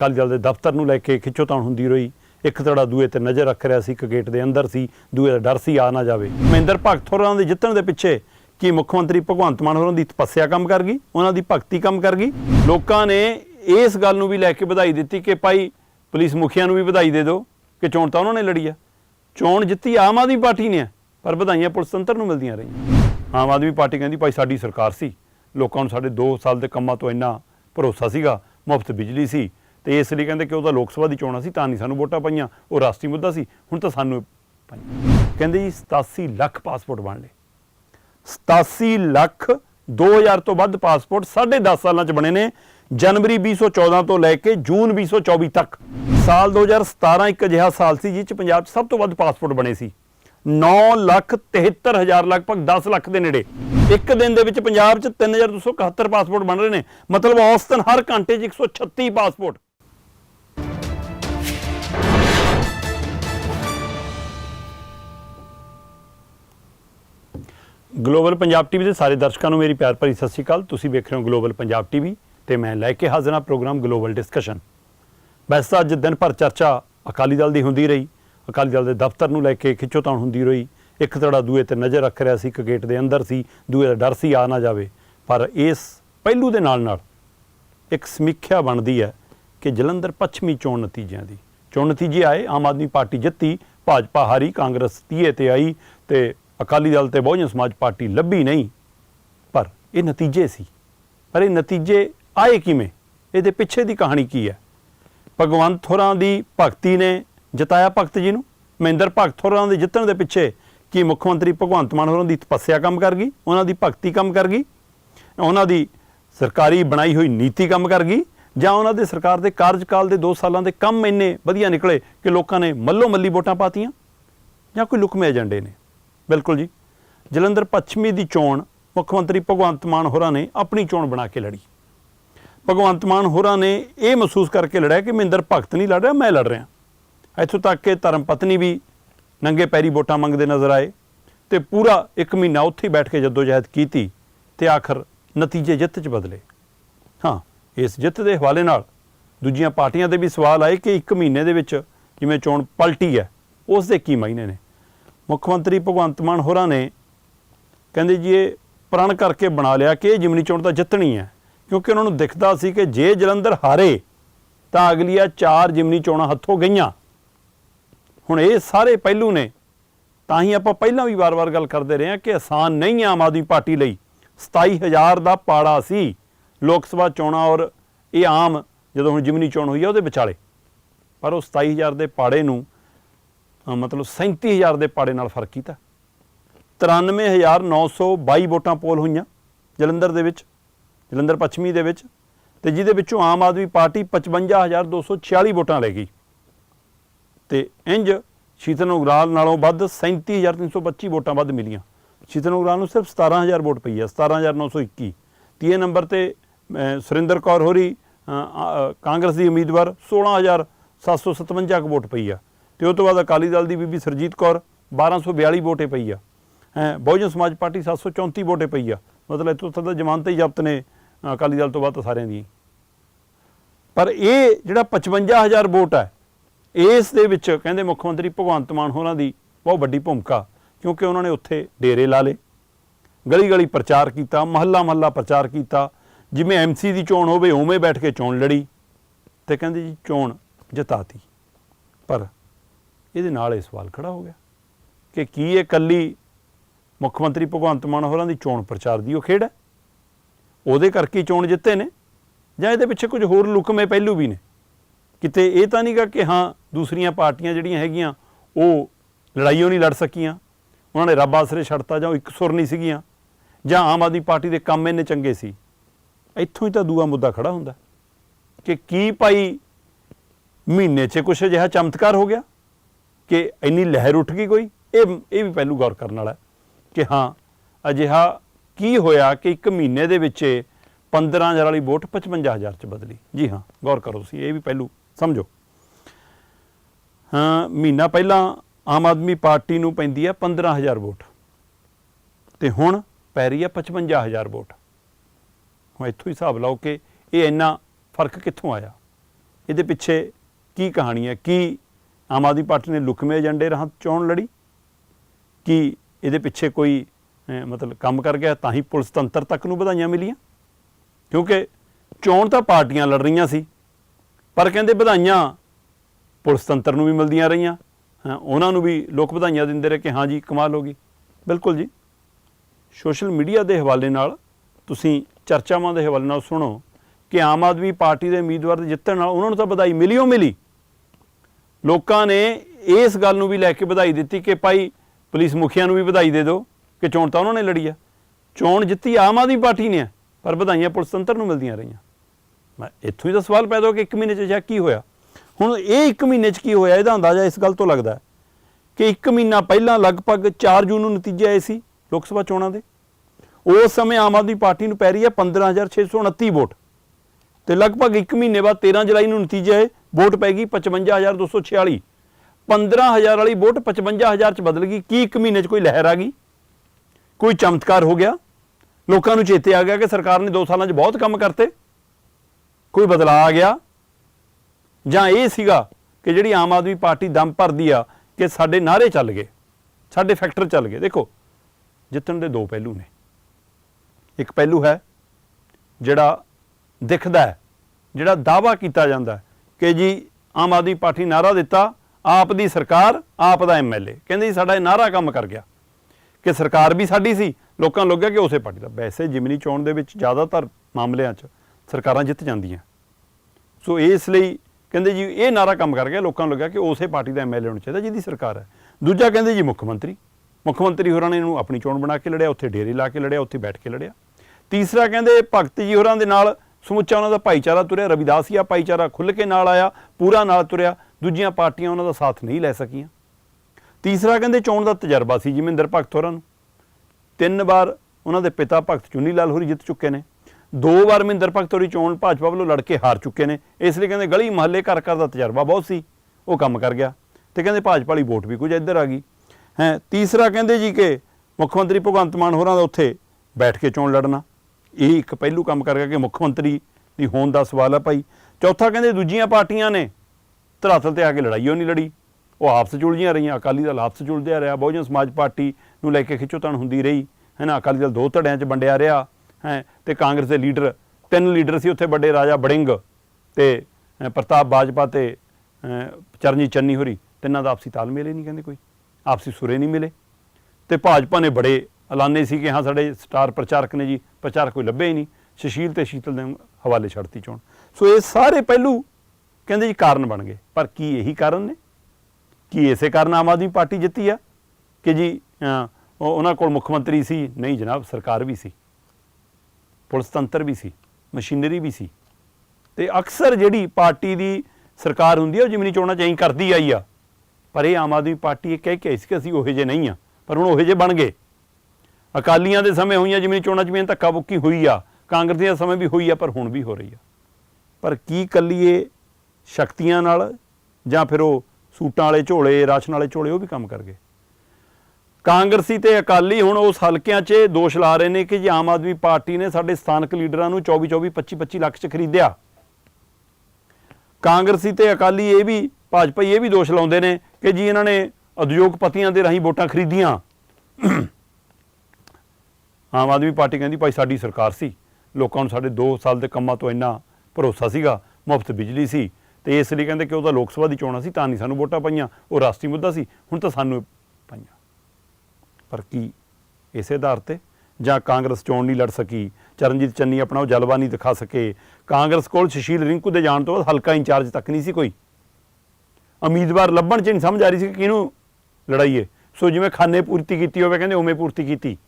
ਅਕਾਲੀ ਦਲ ਦੇ ਦਫ਼ਤਰ ਨੂੰ ਲੈ ਕੇ ਖਿੱਚੋਤਾਣ ਹੁੰਦੀ ਰਹੀ ਇੱਕ ਧੜਾ ਦੂਏ ਤੇ ਨਜ਼ਰ ਰੱਖ ਰਿਹਾ ਸੀ ਇੱਕ ਗੇਟ ਦੇ ਅੰਦਰ ਸੀ ਦੂਏ ਦਾ ਡਰ ਸੀ ਆ ਨਾ ਜਾਵੇ। ਮਹਿੰਦਰ ਭਗਤ ਹੋਰਾਂ ਦੇ ਜਿੱਤਣ ਦੇ ਪਿੱਛੇ ਕੀ ਮੁੱਖ ਮੰਤਰੀ ਭਗਵੰਤ ਮਾਨ ਹੋਰਾਂ ਦੀ ਤਪੱਸਿਆ ਕੰਮ ਕਰ ਗਈ? ਉਹਨਾਂ ਦੀ ਭਗਤੀ ਕੰਮ ਕਰ ਗਈ? ਲੋਕਾਂ ਨੇ ਇਸ ਗੱਲ ਨੂੰ ਵੀ ਲੈ ਕੇ ਵਧਾਈ ਦਿੱਤੀ ਕਿ ਭਾਈ ਪੁਲਿਸ ਮੁਖੀਆਂ ਨੂੰ ਵੀ ਵਧਾਈ ਦੇ ਦਿਓ ਕਿ ਚੋਣ ਤਾਂ ਉਹਨਾਂ ਨੇ ਲੜੀ ਆ। ਚੋਣ ਜਿੱਤੀ ਆਮ ਆਦਮੀ ਪਾਰਟੀ ਨੇ ਆ, ਪਰ ਵਧਾਈਆਂ ਪੁਲਿਸ ਤੰਤਰ ਨੂੰ ਮਿਲਦੀਆਂ ਰਹੀਆਂ। ਆਮ ਆਦਮੀ ਪਾਰਟੀ ਕਹਿੰਦੀ ਭਾਈ ਸਾਡੀ ਸਰਕਾਰ ਸੀ। ਲੋਕਾਂ ਨੂੰ ਸਾਡੇ 2 ਸਾਲ ਦੇ ਕੰਮਾਂ ਤੋਂ ਇੰਨਾ ਭਰੋਸਾ ਸੀਗਾ ਮੁਫਤ ਬਿਜਲੀ ਸੀ ਤੇ ਇਸ ਲਈ ਕਹਿੰਦੇ ਕਿ ਉਹਦਾ ਲੋਕ ਸਭਾ ਦੀ ਚੋਣਾਂ ਸੀ, ਤਾਂ ਨਹੀਂ ਸਾਨੂੰ ਵੋਟਾਂ ਪਾਈਆਂ। ਉਹ ਰਾਸ਼ਟਰੀ ਮੁੱਦਾ ਸੀ, ਹੁਣ ਤਾਂ ਸਾਨੂੰ ਪਾਈਆਂ ਕਹਿੰਦੇ ਜੀ 87 ਲੱਖ ਪਾਸਪੋਰਟ ਬਣ ਲਏ। 87 ਲੱਖ 2000 ਤੋਂ ਵੱਧ ਪਾਸਪੋਰਟ 10.5 ਸਾਲਾਂ ਚ ਬਣੇ ਨੇ, ਜਨਵਰੀ 2014 ਤੋਂ ਲੈ ਕੇ ਜੂਨ 2024 ਤੱਕ। ਸਾਲ 2017 ਇੱਕ ਅਜਿਹਾ ਸਾਲ ਸੀ ਜਿਸ ਚ ਪੰਜਾਬ 'ਚ ਸਭ ਤੋਂ ਵੱਧ ਪਾਸਪੋਰਟ ਬਣੇ ਸੀ। 9 ਲੱਖ 73 ਹਜ਼ਾਰ, ਲਗਭਗ 10 ਲੱਖ ਦੇ ਨੇੜੇ। ਇੱਕ ਦਿਨ ਦੇ ਵਿੱਚ ਪੰਜਾਬ 'ਚ 3271 ਪਾਸਪੋਰਟ ਬਣ ਰਹੇ ਨੇ। ਮਤਲਬ ਔਸਤਨ ਹਰ ਘੰਟੇ 'ਚ 136 ਪਾਸਪੋਰਟ। ਗਲੋਬਲ ਪੰਜਾਬ ਟੀਵੀ ਦੇ ਸਾਰੇ ਦਰਸ਼ਕਾਂ ਨੂੰ ਮੇਰੀ ਪਿਆਰ ਭਰੀ ਸਤਿ ਸ਼੍ਰੀ ਅਕਾਲ। ਤੁਸੀਂ ਵੇਖ ਰਹੇ ਹੋ ਗਲੋਬਲ ਪੰਜਾਬ ਟੀਵੀ ਤੇ ਮੈਂ ਲੈ ਕੇ ਹਾਜ਼ਰ ਹਾਂ ਪ੍ਰੋਗਰਾਮ ਗਲੋਬਲ ਡਿਸਕਸ਼ਨ। ਵੈਸੇ ਤਾਂ ਅੱਜ ਦਿਨ ਭਰ ਚਰਚਾ ਅਕਾਲੀ ਦਲ ਦੀ ਹੁੰਦੀ ਰਹੀ। ਅਕਾਲੀ ਦਲ ਦੇ ਦਫ਼ਤਰ ਨੂੰ ਲੈ ਕੇ ਖਿੱਚੋਤਾਣ ਹੁੰਦੀ ਰਹੀ। ਇੱਕ ਧੜਾ ਦੂਏ ਤੇ ਨਜ਼ਰ ਰੱਖ ਰਿਹਾ ਸੀ, ਇੱਕ ਗੇਟ ਦੇ ਅੰਦਰ ਸੀ, ਦੂਏ ਦਾ ਡਰ ਸੀ, ਆ ਨਾ ਜਾਵੇ। ਪਰ ਇਸ ਪਹਿਲੂ ਦੇ ਨਾਲ ਨਾਲ ਇੱਕ ਸਮੀਖਿਆ ਬਣਦੀ ਹੈ ਕਿ ਜਲੰਧਰ ਪੱਛਮੀ ਚੋਣ ਨਤੀਜਿਆਂ ਦੀ। ਚੋਣ ਨਤੀਜੇ ਆਏ, ਆਮ ਆਦਮੀ ਪਾਰਟੀ ਜਿੱਤੀ, ਭਾਜਪਾ ਹਾਰੀ, ਕਾਂਗਰਸ ਤੀਏ ਤੇ ਆਈ ਤੇ ਅਕਾਲੀ ਦਲ ਤੇ ਬਹੁਜਨ ਸਮਾਜ ਪਾਰਟੀ ਲੱਭੀ ਨਹੀਂ, ਪਰ ਇਹ ਨਤੀਜੇ ਸੀ। ਪਰ ਇਹ ਨਤੀਜੇ ਆਏ ਕਿਵੇਂ? ਇਹਦੇ ਪਿੱਛੇ ਦੀ ਕਹਾਣੀ ਕੀ ਹੈ? ਭਗਵੰਤ ਹੋਰਾਂ ਦੀ ਭਗਤੀ ਨੇ ਜਿਤਾਇਆ ਭਗਤ ਜੀ ਨੂੰ? ਮਹਿੰਦਰ ਭਗਤ ਹੋਰਾਂ ਦੇ ਜਿੱਤਣ ਦੇ ਪਿੱਛੇ ਕੀ ਮੁੱਖ ਮੰਤਰੀ ਭਗਵੰਤ ਮਾਨ ਹੋਰਾਂ ਦੀ ਤਪੱਸਿਆ ਕੰਮ ਕਰ ਗਈ? ਉਹਨਾਂ ਦੀ ਭਗਤੀ ਕੰਮ ਕਰ ਗਈ? ਉਹਨਾਂ ਦੀ ਸਰਕਾਰੀ ਬਣਾਈ ਹੋਈ ਨੀਤੀ ਕੰਮ ਕਰ ਗਈ? ਜਾਂ ਉਹਨਾਂ ਦੇ ਸਰਕਾਰ ਦੇ ਕਾਰਜਕਾਲ ਦੇ 2 ਸਾਲਾਂ ਦੇ ਕੰਮ ਇੰਨੇ ਵਧੀਆ ਨਿਕਲੇ ਕਿ ਲੋਕਾਂ ਨੇ ਮੱਲੋ ਮੱਲੀ ਵੋਟਾਂ ਪਾਤੀਆਂ? ਜਾਂ ਕੋਈ ਲੁਕਵੇਂ ਏਜੰਡੇ ਨੇ? ਬਿਲਕੁਲ ਜੀ। ਜਲੰਧਰ ਪੱਛਮੀ ਦੀ ਚੋਣ, ਮੁੱਖ ਮੰਤਰੀ ਭਗਵੰਤ ਮਾਨ ਹੋਰਾਂ ਨੇ ਆਪਣੀ ਚੋਣ ਬਣਾ ਕੇ ਲੜੀ। ਭਗਵੰਤ ਮਾਨ ਹੋਰਾਂ ਨੇ ਇਹ ਮਹਿਸੂਸ ਕਰਕੇ ਲੜਿਆ ਕਿ ਮਹਿੰਦਰ ਭਗਤ ਨਹੀਂ ਲੜ ਰਿਹਾ, ਮੈਂ ਲੜ ਰਿਹਾ। ਇੱਥੋਂ ਤੱਕ ਕਿ ਧਰਮ ਪਤਨੀ ਵੀ ਨੰਗੇ ਪੈਰੀ ਵੋਟਾਂ ਮੰਗਦੇ ਨਜ਼ਰ ਆਏ ਤੇ ਪੂਰਾ ਇੱਕ ਮਹੀਨਾ ਉੱਥੇ ਬੈਠ ਕੇ ਜਦੋਜਹਿਦ ਕੀਤੀ ਤੇ ਆਖਰ ਨਤੀਜੇ ਜਿੱਤ 'ਚ ਬਦਲੇ। ਹਾਂ, ਇਸ ਜਿੱਤ ਦੇ ਹਵਾਲੇ ਨਾਲ ਦੂਜੀਆਂ ਪਾਰਟੀਆਂ ਦੇ ਵੀ ਸਵਾਲ ਆਏ ਕਿ ਇੱਕ ਮਹੀਨੇ ਦੇ ਵਿੱਚ ਜਿਵੇਂ ਚੋਣ ਪਲਟੀ ਹੈ, ਉਸ ਦੇ ਕੀ ਮਾਇਨੇ ਨੇ? ਮੁੱਖ ਮੰਤਰੀ ਭਗਵੰਤ ਮਾਨ ਹੋਰਾਂ ਨੇ ਕਹਿੰਦੇ ਜੀ ਇਹ ਪ੍ਰਣ ਕਰਕੇ ਬਣਾ ਲਿਆ ਕਿ ਇਹ ਜਿਮਨੀ ਚੋਣ ਤਾਂ ਜਿੱਤਣੀ ਹੈ, ਕਿਉਂਕਿ ਉਹਨਾਂ ਨੂੰ ਦਿਖਦਾ ਸੀ ਕਿ ਜੇ ਜਲੰਧਰ ਹਾਰੇ ਤਾਂ ਅਗਲੀਆਂ ਚਾਰ ਜਿਮਨੀ ਚੋਣਾਂ ਹੱਥੋਂ ਗਈਆਂ। ਹੁਣ ਇਹ ਸਾਰੇ ਪਹਿਲੂ ਨੇ, ਤਾਂ ਹੀ ਆਪਾਂ ਪਹਿਲਾਂ ਵੀ ਵਾਰ-ਵਾਰ ਗੱਲ ਕਰਦੇ ਰਹੇ ਹਾਂ ਕਿ ਆਸਾਨ ਨਹੀਂ ਆਮ ਆਦਮੀ ਪਾਰਟੀ ਲਈ। 27000 ਦਾ ਪਾੜਾ ਸੀ ਲੋਕ ਸਭਾ ਚੋਣਾਂ ਔਰ ਇਹ ਆਮ ਜਦੋਂ ਹੁਣ ਜਿਮਨੀ ਚੋਣ ਹੋਈ ਹੈ ਉਹਦੇ ਵਿਚਾਲੇ। ਪਰ ਉਹ 27000 ਦੇ ਪਾੜੇ ਨੂੰ ਮਤਲਬ 37000 ਦੇ ਪਾੜੇ ਨਾਲ ਫ਼ਰਕ ਕੀਤਾ। 93922 ਵੋਟਾਂ ਪੋਲ ਹੋਈਆਂ ਜਲੰਧਰ ਦੇ ਵਿੱਚ, ਜਲੰਧਰ ਪੱਛਮੀ ਦੇ ਵਿੱਚ, ਤੇ ਜਿਹਦੇ ਵਿੱਚੋਂ ਆਮ ਆਦਮੀ ਪਾਰਟੀ 55246 ਵੋਟਾਂ ਲੈ ਗਈ। ਤੇ ਇੰਜ ਸ਼ੀਤਨ ਉਗਰਾਲ ਨਾਲੋਂ ਵੱਧ 37325 ਵੋਟਾਂ ਵੱਧ ਮਿਲੀਆਂ। ਸ਼ੀਤਨ ਉਗਰਾਲ ਨੂੰ ਸਿਰਫ 17000 ਵੋਟ ਪਈ ਹੈ 17921 ਤੀਏ ਨੰਬਰ ਤੇ ਸੁਰਿੰਦਰ ਕੌਰ ਹੋਰੀ ਕਾਂਗਰਸ ਦੀ ਉਮੀਦਵਾਰ 16757 ਕੁ ਵੋਟ ਪਈ ਆ। ਤੇ ਉਹ ਤੋਂ ਬਾਅਦ ਅਕਾਲੀ ਦਲ ਦੀ ਬੀਬੀ ਸਰਜੀਤ ਕੌਰ 1242 ਵੋਟੇ ਪਈ ਆ। ਹੈ, ਬਹੁਜਨ ਸਮਾਜ ਪਾਰਟੀ 734 ਵੋਟੇ ਪਈ ਆ। ਮਤਲਬ ਇੱਥੋਂ ਤੱਕ ਤਾਂ ਜ਼ਮਾਨਤ ਹੀ ਜ਼ਬਤ ਨੇ ਅਕਾਲੀ ਦਲ ਤੋਂ ਬਾਅਦ ਸਾਰਿਆਂ ਦੀ। ਪਰ ਇਹ ਜਿਹੜਾ 55000 ਵੋਟ ਹੈ ਇਸ ਦੇ ਵਿੱਚ ਕਹਿੰਦੇ ਮੁੱਖ ਮੰਤਰੀ ਭਗਵੰਤ ਮਾਨ ਹੋਰਾਂ ਦੀ ਬਹੁਤ ਵੱਡੀ ਭੂਮਿਕਾ, ਕਿਉਂਕਿ ਉਹਨਾਂ ਨੇ ਉੱਥੇ ਡੇਰੇ ਲਾ ਲਏ ਗਲੀ ਗਲੀ ਪ੍ਰਚਾਰ ਕੀਤਾ ਮਹੱਲਾ ਮਹੱਲਾ ਪ੍ਰਚਾਰ ਕੀਤਾ, ਜਿਵੇਂ ਐਮਸੀ ਦੀ ਚੋਣ ਹੋਵੇ ਉਵੇਂ ਬੈਠ ਕੇ ਚੋਣ ਲੜੀ, ਤੇ ਕਹਿੰਦੇ ਜੀ ਚੋਣ ਜਿਤਾਤੀ। ਪਰ ਇਹਦੇ ਨਾਲ ਇਹ ਸਵਾਲ ਖੜਾ ਹੋ ਗਿਆ ਕਿ ਕੀ ਇਹ ਕੱਲੀ ਮੁੱਖ ਮੰਤਰੀ ਭਗਵੰਤ ਮਾਨ ਹੋਰਾਂ ਦੀ ਚੋਣ ਪ੍ਰਚਾਰ ਦੀ ਉਹ ਖੇਡ ਹੈ? ਉਹਦੇ ਕਰਕੇ ਚੋਣ ਜਿੱਤੇ ਨੇ ਜਾਂ ਇਹਦੇ ਪਿੱਛੇ ਕੁਝ ਹੋਰ ਲੁਕਮੇ ਪਹਿਲੂ ਵੀ ਨੇ? ਕਿਤੇ ਇਹ ਤਾਂ ਨਹੀਂਗਾ ਕਿ ਹਾਂ, ਦੂਸਰੀਆਂ ਪਾਰਟੀਆਂ ਜਿਹੜੀਆਂ ਹੈਗੀਆਂ, ਉਹ ਲੜਾਈਓ ਨਹੀਂ ਲੜ ਸਕੀਆਂ। ਉਹਨਾਂ ਨੇ ਰੱਬ ਆਸਰੇ ਛੱਡਤਾ ਜਾਂ ਉਹ ਇੱਕ ਸੁਰ ਨਹੀਂ ਸੀਗੀਆਂ। ਜਾਂ ਆਮ ਆਦਮੀ ਪਾਰਟੀ ਦੇ ਕੰਮ ਇੰਨੇ ਚੰਗੇ ਸੀ। ਇੱਥੋਂ ਹੀ ਤਾਂ ਦੂਆ ਮੁੱਦਾ ਖੜਾ ਹੁੰਦਾ। ਕਿ ਕੀ ਭਾਈ ਮਹੀਨੇ 'ਚ ਕੁਛ ਅਜਿਹਾ ਚਮਤਕਾਰ ਹੋ ਗਿਆ? ਕਿ ਇੰਨੀ ਲਹਿਰ ਉੱਠ ਗਈ ਕੋਈ? ਇਹ ਇਹ ਵੀ ਪਹਿਲੂ ਗੌਰ ਕਰਨ ਵਾਲਾ ਕਿ ਹਾਂ, ਅਜਿਹਾ ਕੀ ਹੋਇਆ ਕਿ ਇੱਕ ਮਹੀਨੇ ਦੇ ਵਿੱਚ 15000 ਵਾਲੀ ਵੋਟ 55000 ਚ ਬਦਲੀ? ਜੀ ਹਾਂ, ਗੌਰ ਕਰੋ ਤੁਸੀਂ, ਇਹ ਵੀ ਪਹਿਲੂ ਸਮਝੋ। ਹਾਂ, ਮਹੀਨਾ ਪਹਿਲਾਂ ਆਮ ਆਦਮੀ ਪਾਰਟੀ ਨੂੰ ਪੈਂਦੀ ਹੈ 15000 ਵੋਟ। ਤੇ ਹੁਣ ਪੈ ਰਹੀ ਹੈ 55000 ਵੋਟ। ਹੁਣ ਇੱਥੋਂ ਹੀ ਹਿਸਾਬ ਲਾਓ ਕਿ ਇਹ ਇੰਨਾ ਫ਼ਰਕ ਕਿੱਥੋਂ ਆਇਆ? ਇਹਦੇ ਪਿੱਛੇ ਕੀ ਕਹਾਣੀ ਹੈ? ਕੀ ਆਮ ਆਦਮੀ ਪਾਰਟੀ ਨੇ ਲੁਕਵੇਂ ਏਜੰਡੇ ਰਾਹ ਚੋਣ ਲੜੀ, ਕਿ ਇਹਦੇ ਪਿੱਛੇ ਕੋਈ ਮਤਲਬ ਕੰਮ ਕਰ ਗਿਆ, ਤਾਂ ਹੀ ਪੁਲਿਸ ਤੰਤਰ ਤੱਕ ਨੂੰ ਵਧਾਈਆਂ ਮਿਲੀਆਂ। ਕਿਉਂਕਿ ਚੋਣ ਤਾਂ ਪਾਰਟੀਆਂ ਲੜ ਰਹੀਆਂ ਸੀ, ਪਰ ਕਹਿੰਦੇ ਵਧਾਈਆਂ ਪੁਲਿਸ ਤੰਤਰ ਨੂੰ ਵੀ ਮਿਲਦੀਆਂ ਰਹੀਆਂ ਉਹਨਾਂ ਨੂੰ ਵੀ ਲੋਕ ਵਧਾਈਆਂ ਦਿੰਦੇ ਰਹੇ ਕਿ ਹਾਂ ਜੀ, ਕਮਾਲ ਹੋ ਗਈ। ਬਿਲਕੁਲ ਜੀ। ਸੋਸ਼ਲ ਮੀਡੀਆ ਦੇ ਹਵਾਲੇ ਨਾਲ ਤੁਸੀਂ ਚਰਚਾਵਾਂ ਦੇ ਹਵਾਲੇ ਨਾਲ ਸੁਣੋ ਕਿ ਆਮ ਆਦਮੀ ਪਾਰਟੀ ਦੇ ਉਮੀਦਵਾਰ ਦੇ ਜਿੱਤਣ ਨਾਲ ਉਹਨਾਂ ਨੂੰ ਤਾਂ ਵਧਾਈ ਮਿਲੀ ਓ ਮਿਲੀ। ਲੋਕਾਂ ਨੇ ਇਸ ਗੱਲ ਨੂੰ ਵੀ ਲੈ ਕੇ ਵਧਾਈ ਦਿੱਤੀ ਕਿ ਭਾਈ ਪੁਲਿਸ ਮੁਖੀਆਂ ਨੂੰ ਵੀ ਵਧਾਈ ਦੇ ਦਿਓ ਕਿ ਚੋਣ ਤਾਂ ਉਹਨਾਂ ਨੇ ਲੜੀ ਆ। ਚੋਣ ਜਿੱਤੀ ਆਮ ਆਦਮੀ ਪਾਰਟੀ ਨੇ ਆ, ਪਰ ਵਧਾਈਆਂ ਪੁਲਿਸ ਤੰਤਰ ਨੂੰ ਮਿਲਦੀਆਂ ਰਹੀਆਂ। ਮੈਂ ਇੱਥੋਂ ਹੀ ਤਾਂ ਸਵਾਲ ਪੈਦਾ ਹੋ ਕਿ 1 ਮਹੀਨੇ 'ਚ ਜਾਂ ਕੀ ਹੋਇਆ? ਹੁਣ ਇਹ 1 ਮਹੀਨੇ 'ਚ ਕੀ ਹੋਇਆ? ਇਹਦਾ ਅੰਦਾਜ਼ਾ ਇਸ ਗੱਲ ਤੋਂ ਲੱਗਦਾ ਕਿ 1 ਮਹੀਨਾ ਪਹਿਲਾਂ ਲਗਭਗ 4 ਜੂਨ ਨੂੰ ਨਤੀਜੇ ਆਏ ਸੀ ਲੋਕ ਸਭਾ ਚੋਣਾਂ ਦੇ। ਉਸ ਸਮੇਂ ਆਮ ਆਦਮੀ ਪਾਰਟੀ ਨੂੰ ਪੈ ਰਹੀ ਹੈ 15629 ਵੋਟ। ਤੇ ਲਗਭਗ 1 ਮਹੀਨੇ ਬਾਅਦ 13 ਜੁਲਾਈ ਨੂੰ ਨਤੀਜੇ ਆਏ। ਵੋਟ ਪੈ ਗਈ 55246 15000 ਵਾਲੀ ਵੋਟ 55000 ਚ ਬਦਲ ਗਈ। ਕੀ ਇੱਕ ਮਹੀਨੇ ਚ ਕੋਈ ਲਹਿਰ ਆ ਗਈ? ਕੋਈ ਚਮਤਕਾਰ ਹੋ ਗਿਆ? ਲੋਕਾਂ ਨੂੰ ਚੇਤੇ ਆ ਗਿਆ ਕਿ ਸਰਕਾਰ ਨੇ 2 ਸਾਲਾਂ 'ਚ ਬਹੁਤ ਕੰਮ ਕਰਤੇ। ਕੋਈ ਬਦਲਾਅ ਆ ਗਿਆ? ਜਾਂ ਇਹ ਸੀਗਾ ਕਿ ਜਿਹੜੀ ਆਮ ਆਦਮੀ ਪਾਰਟੀ ਦਮ ਭਰਦੀ ਆ ਕਿ ਸਾਡੇ ਨਾਰੇ ਚੱਲ ਗਏ, ਸਾਡੇ ਫੈਕਟਰ ਚੱਲ ਗਏ। ਦੇਖੋ, ਜਿੱਤਣ ਦੇ ਦੋ ਪਹਿਲੂ ਨੇ। ਇੱਕ ਪਹਿਲੂ ਹੈ ਜਿਹੜਾ ਦਿਖਦਾ ਹੈ, ਜਿਹੜਾ ਦਾਵਾ ਕੀਤਾ ਜਾਂਦਾ ਹੈ ਕਿ ਜੀ ਆਮ ਆਦਮੀ ਪਾਰਟੀ ਨਾਰਾ ਦਿੱਤਾ, ਆਪ ਦੀ ਸਰਕਾਰ, ਆਪ ਦਾ ਐਮਐਲਏ ਕਹਿੰਦੇ ਜੀ ਸਾਡਾ ਇਹ ਨਾਰਾ ਕੰਮ ਕਰ ਗਿਆ। ਕਿ ਸਰਕਾਰ ਵੀ ਸਾਡੀ ਸੀ, ਲੋਕਾਂ ਨੂੰ ਲੱਗਿਆ ਕਿ ਉਸੇ ਪਾਰਟੀ ਦਾ। ਵੈਸੇ ਜਿਮਨੀ ਚੋਣ ਦੇ ਵਿੱਚ ਜ਼ਿਆਦਾਤਰ ਮਾਮਲਿਆਂ 'ਚ ਸਰਕਾਰਾਂ ਜਿੱਤ ਜਾਂਦੀਆਂ। ਸੋ ਇਸ ਲਈ ਕਹਿੰਦੇ ਜੀ ਇਹ ਨਾਰਾ ਕੰਮ ਕਰ ਗਿਆ, ਲੋਕਾਂ ਨੂੰ ਲੱਗਿਆ ਕਿ ਉਸੇ ਪਾਰਟੀ ਦਾ ਐਮਐਲਏ ਹੋਣਾ ਚਾਹੀਦਾ, ਜਿਹਦੀ ਸਰਕਾਰ ਹੈ। ਦੂਜਾ ਕਹਿੰਦੇ ਜੀ ਮੁੱਖ ਮੰਤਰੀ। ਮੁੱਖ ਮੰਤਰੀ ਹੋਰਾਂ ਨੇ ਇਹਨੂੰ ਆਪਣੀ ਚੋਣ ਬਣਾ ਕੇ ਲੜਿਆ, ਉੱਥੇ ਡੇਰੇ ਲਾ ਕੇ ਲੜਿਆ, ਉੱਥੇ ਬੈਠ ਕੇ ਲੜਿਆ। ਤੀਸਰਾ ਕਹਿੰਦੇ ਭਗਤ ਜੀ ਹੋਰਾਂ ਦੇ ਨਾਲ ਸਮੁੱਚਾ ਉਹਨਾਂ ਦਾ ਭਾਈਚਾਰਾ ਤੁਰਿਆ, ਰਵਿਦਾਸੀਆ ਭਾਈਚਾਰਾ ਖੁੱਲ੍ਹ ਕੇ ਨਾਲ ਆਇਆ, ਪੂਰਾ ਨਾਲ ਤੁਰਿਆ, ਦੂਜੀਆਂ ਪਾਰਟੀਆਂ ਉਹਨਾਂ ਦਾ ਸਾਥ ਨਹੀਂ ਲੈ ਸਕੀਆਂ। ਤੀਸਰਾ ਕਹਿੰਦੇ ਚੋਣ ਦਾ ਤਜਰਬਾ ਸੀ ਜਿਮਿੰਦਰ ਭਗਤ ਹੋਰਾਂ ਨੂੰ। ਤਿੰਨ ਵਾਰ ਉਹਨਾਂ ਦੇ ਪਿਤਾ ਭਗਤ ਚੁੰਨੀ ਲਾਲ ਹੋਰੀ ਜਿੱਤ ਚੁੱਕੇ ਨੇ। ਦੋ ਵਾਰ ਮਹਿੰਦਰ ਭਗਤ ਹੋਰੀ ਚੋਣ ਭਾਜਪਾ ਵੱਲੋਂ ਲੜ ਕੇ ਹਾਰ ਚੁੱਕੇ ਨੇ। ਇਸ ਲਈ ਕਹਿੰਦੇ ਗਲੀ ਮਹੱਲੇ ਘਰ ਘਰ ਦਾ ਤਜਰਬਾ ਬਹੁਤ ਸੀ, ਉਹ ਕੰਮ ਕਰ ਗਿਆ। ਤੇ ਕਹਿੰਦੇ ਭਾਜਪਾ ਵਾਲੀ ਵੋਟ ਵੀ ਕੁਝ ਇੱਧਰ ਆ ਗਈ। ਹੈ, ਤੀਸਰਾ ਕਹਿੰਦੇ ਜੀ ਕਿ ਮੁੱਖ ਮੰਤਰੀ ਭਗਵੰਤ ਮਾਨ ਹੋਰਾਂ ਦਾ ਉੱਥੇ ਬੈਠ ਕੇ ਚੋਣ ਲੜਨਾ। ਇਹ ਇੱਕ ਪਹਿਲੂ ਕੰਮ ਕਰ ਗਿਆ ਕਿ ਮੁੱਖ ਮੰਤਰੀ ਦੀ ਹੋਣ ਦਾ ਸਵਾਲ ਹੈ ਭਾਈ। ਚੌਥਾ ਕਹਿੰਦੇ ਦੂਜੀਆਂ ਪਾਰਟੀਆਂ ਨੇ ਧਰਾਤਲ ਤੇ ਆ ਕੇ ਲੜਾਈ ਉਹ ਨਹੀਂ ਲੜੀ। ਉਹ ਆਪਸ 'ਚ ਰਹੀਆਂ ਅਕਾਲੀ ਦਲ ਆਪਸ 'ਚ ਰਿਹਾ ਬਹੁਜਨ ਸਮਾਜ ਪਾਰਟੀ ਨੂੰ ਲੈ ਕੇ ਖਿੱਚੋਤਾਣ ਹੁੰਦੀ ਰਹੀ ਹੈ ਨਾ ਅਕਾਲੀ ਦਲ ਦੋ ਧੜਿਆਂ 'ਚ ਵੰਡਿਆ ਰਿਹਾ ਹੈ? ਤੇ ਕਾਂਗਰਸ ਦੇ ਲੀਡਰ ਤਿੰਨ ਲੀਡਰ ਸੀ ਉੱਥੇ ਵੱਡੇ ਰਾਜਾ ਬੜਿੰਗ ਤੇ ਪ੍ਰਤਾਪ ਬਾਜਪਾ ਤੇ ਅ, ਚਰਨਜੀਤ ਚੰਨੀ ਹੋਰੀ। ਤਿੰਨਾਂ ਦਾ ਆਪਸੀ ਤਾਲਮੇਲ ਹੀ ਨਹੀਂ ਕਹਿੰਦੇ ਕੋਈ। ਆਪਸੀ ਸੁਰੇ ਨਹੀਂ ਮਿਲੇ। ਤੇ ਭਾਜਪਾ ਨੇ ਬੜੇ ਐਲਾਨੇ ਸੀ ਕਿ ਹਾਂ, ਸਾਡੇ ਸਟਾਰ ਪ੍ਰਚਾਰਕ ਨੇ ਜੀ, ਪ੍ਰਚਾਰਕ ਕੋਈ ਲੱਭੇ ਹੀ ਨਹੀਂ। ਸੁਸ਼ੀਲ ਤੇ ਸ਼ੀਤਲ ਦੇ ਹਵਾਲੇ ਛੱਡਤੀ ਚੋਣ। ਸੋ ਇਹ ਸਾਰੇ ਪਹਿਲੂ ਕਹਿੰਦੇ ਜੀ ਕਾਰਨ ਬਣ ਗਏ। ਪਰ ਕੀ ਇਹੀ ਕਾਰਨ ਨੇ? ਕੀ ਇਸੇ ਕਾਰਨ ਆਮ ਆਦਮੀ ਪਾਰਟੀ ਜਿੱਤੀ ਆ? ਕਿ ਜੀ ਉਹਨਾਂ ਕੋਲ ਮੁੱਖ ਮੰਤਰੀ ਸੀ? ਨਹੀਂ ਜਨਾਬ, ਸਰਕਾਰ ਵੀ ਸੀ। ਪੁਲਿਸ ਤੰਤਰ ਵੀ ਸੀ। ਮਸ਼ੀਨਰੀ ਵੀ ਸੀ। ਤੇ ਅਕਸਰ ਜਿਹੜੀ ਪਾਰਟੀ ਦੀ ਸਰਕਾਰ ਹੁੰਦੀ ਹੈ ਉਹ ਜਿਮਨੀ ਚੋਣਾਂ ਚਾਹੀਂ ਕਰਦੀ ਆਈ ਆ। ਪਰ ਇਹ ਆਮ ਆਦਮੀ ਪਾਰਟੀ ਇਹ ਕਹਿ ਕੇ ਆਈ ਸੀ ਕਿ ਅਸੀਂ ਉਹੇ ਜੇ ਨਹੀਂ ਆ। ਪਰ ਹੁਣ ਉਹੇ ਜੇ ਬਣ ਗਏ। ਅਕਾਲੀਆਂ ਦੇ ਸਮੇਂ ਹੋਈਆਂ ਜਿਵੇਂ ਚੋਣਾਂ 'ਚ ਵੀ ਧੱਕਾ ਬੁੱਕੀ ਹੋਈ ਆ ਕਾਂਗਰਸੀਆਂ ਸਮੇਂ ਵੀ ਹੋਈ ਆ, ਪਰ ਹੁਣ ਵੀ ਹੋ ਰਹੀ ਆ। ਪਰ ਕੀ ਕੱਲੀਏ ਸ਼ਕਤੀਆਂ ਨਾਲ ਜਾਂ ਫਿਰ ਉਹ ਸੂਟਾਂ ਵਾਲੇ ਝੋਲੇ, ਰਾਸ਼ਨ ਵਾਲੇ ਝੋਲੇ, ਉਹ ਵੀ ਕੰਮ ਕਰ ਗਏ। ਕਾਂਗਰਸੀ ਤੇ ਅਕਾਲੀ ਹੁਣ ਉਸ ਹਲਕਿਆਂ 'ਚ ਇਹ ਦੋਸ਼ ਲਾ ਰਹੇ ਨੇ ਕਿ ਜੀ ਆਮ ਆਦਮੀ ਪਾਰਟੀ ਨੇ ਸਾਡੇ ਸਥਾਨਕ ਲੀਡਰਾਂ ਨੂੰ 24 24 25 25 ਲੱਖ 'ਚ ਖਰੀਦਿਆ। ਕਾਂਗਰਸੀ ਤੇ ਅਕਾਲੀ ਇਹ ਵੀ, ਭਾਜਪਾ ਇਹ ਵੀ ਦੋਸ਼ ਲਾਉਂਦੇ ਨੇ ਕਿ ਜੀ ਇਹਨਾਂ ਨੇ ਉਦਯੋਗਪਤੀਆਂ ਦੇ ਰਾਹੀਂ ਵੋਟਾਂ ਖਰੀਦੀਆਂ। ਆਮ ਆਦਮੀ ਪਾਰਟੀ ਕਹਿੰਦੀ ਭਾਈ ਸਾਡੀ ਸਰਕਾਰ ਸੀ। ਲੋਕਾਂ ਨੂੰ ਸਾਡੇ 2 ਸਾਲ ਦੇ ਕੰਮਾਂ ਤੋਂ ਇੰਨਾ ਭਰੋਸਾ ਸੀਗਾ, ਮੁਫਤ ਬਿਜਲੀ ਸੀ। ਤੇ ਇਸ ਲਈ ਕਹਿੰਦੇ ਕਿ ਉਹਦਾ ਲੋਕ ਸਭਾ ਦੀ ਚੋਣਾਂ ਸੀ, ਤਾਂ ਨਹੀਂ ਸਾਨੂੰ ਵੋਟਾਂ ਪਾਈਆਂ। ਉਹ ਰਾਸ਼ਟਰੀ ਮੁੱਦਾ ਸੀ, ਹੁਣ ਤਾਂ ਸਾਨੂੰ ਪਾਈਆਂ। ਪਰ ਕੀ ਇਸੇ ਆਧਾਰ ਤੇ? ਜਾਂ ਕਾਂਗਰਸ ਚੋਣ ਨਹੀਂ ਲੜ ਸਕੀ, ਚਰਨਜੀਤ ਚੰਨੀ ਆਪਣਾ ਉਹ ਜਲਵਾ ਨਹੀਂ ਦਿਖਾ ਸਕੇ। ਕਾਂਗਰਸ ਕੋਲ ਸੁਸ਼ੀਲ ਰਿੰਕੂ ਦੇ ਜਾਣ ਤੋਂ ਬਾਅਦ ਹਲਕਾ ਇੰਚਾਰਜ ਤੱਕ ਨਹੀਂ ਸੀ ਕੋਈ। ਉਮੀਦਵਾਰ ਲੱਭਣ ਚ ਨਹੀਂ ਸਮਝ ਆ ਰਹੀ ਸੀ ਕਿ ਕਿਹਨੂੰ ਲੜਾਈਏ। ਸੋ ਜਿਵੇਂ ਖਾਨੇ ਪੂਰਤੀ ਕੀਤੀ ਹੋਵੇ, ਕਹਿੰਦੇ ਉਵੇਂ ਪੂਰਤੀ ਕੀਤੀ।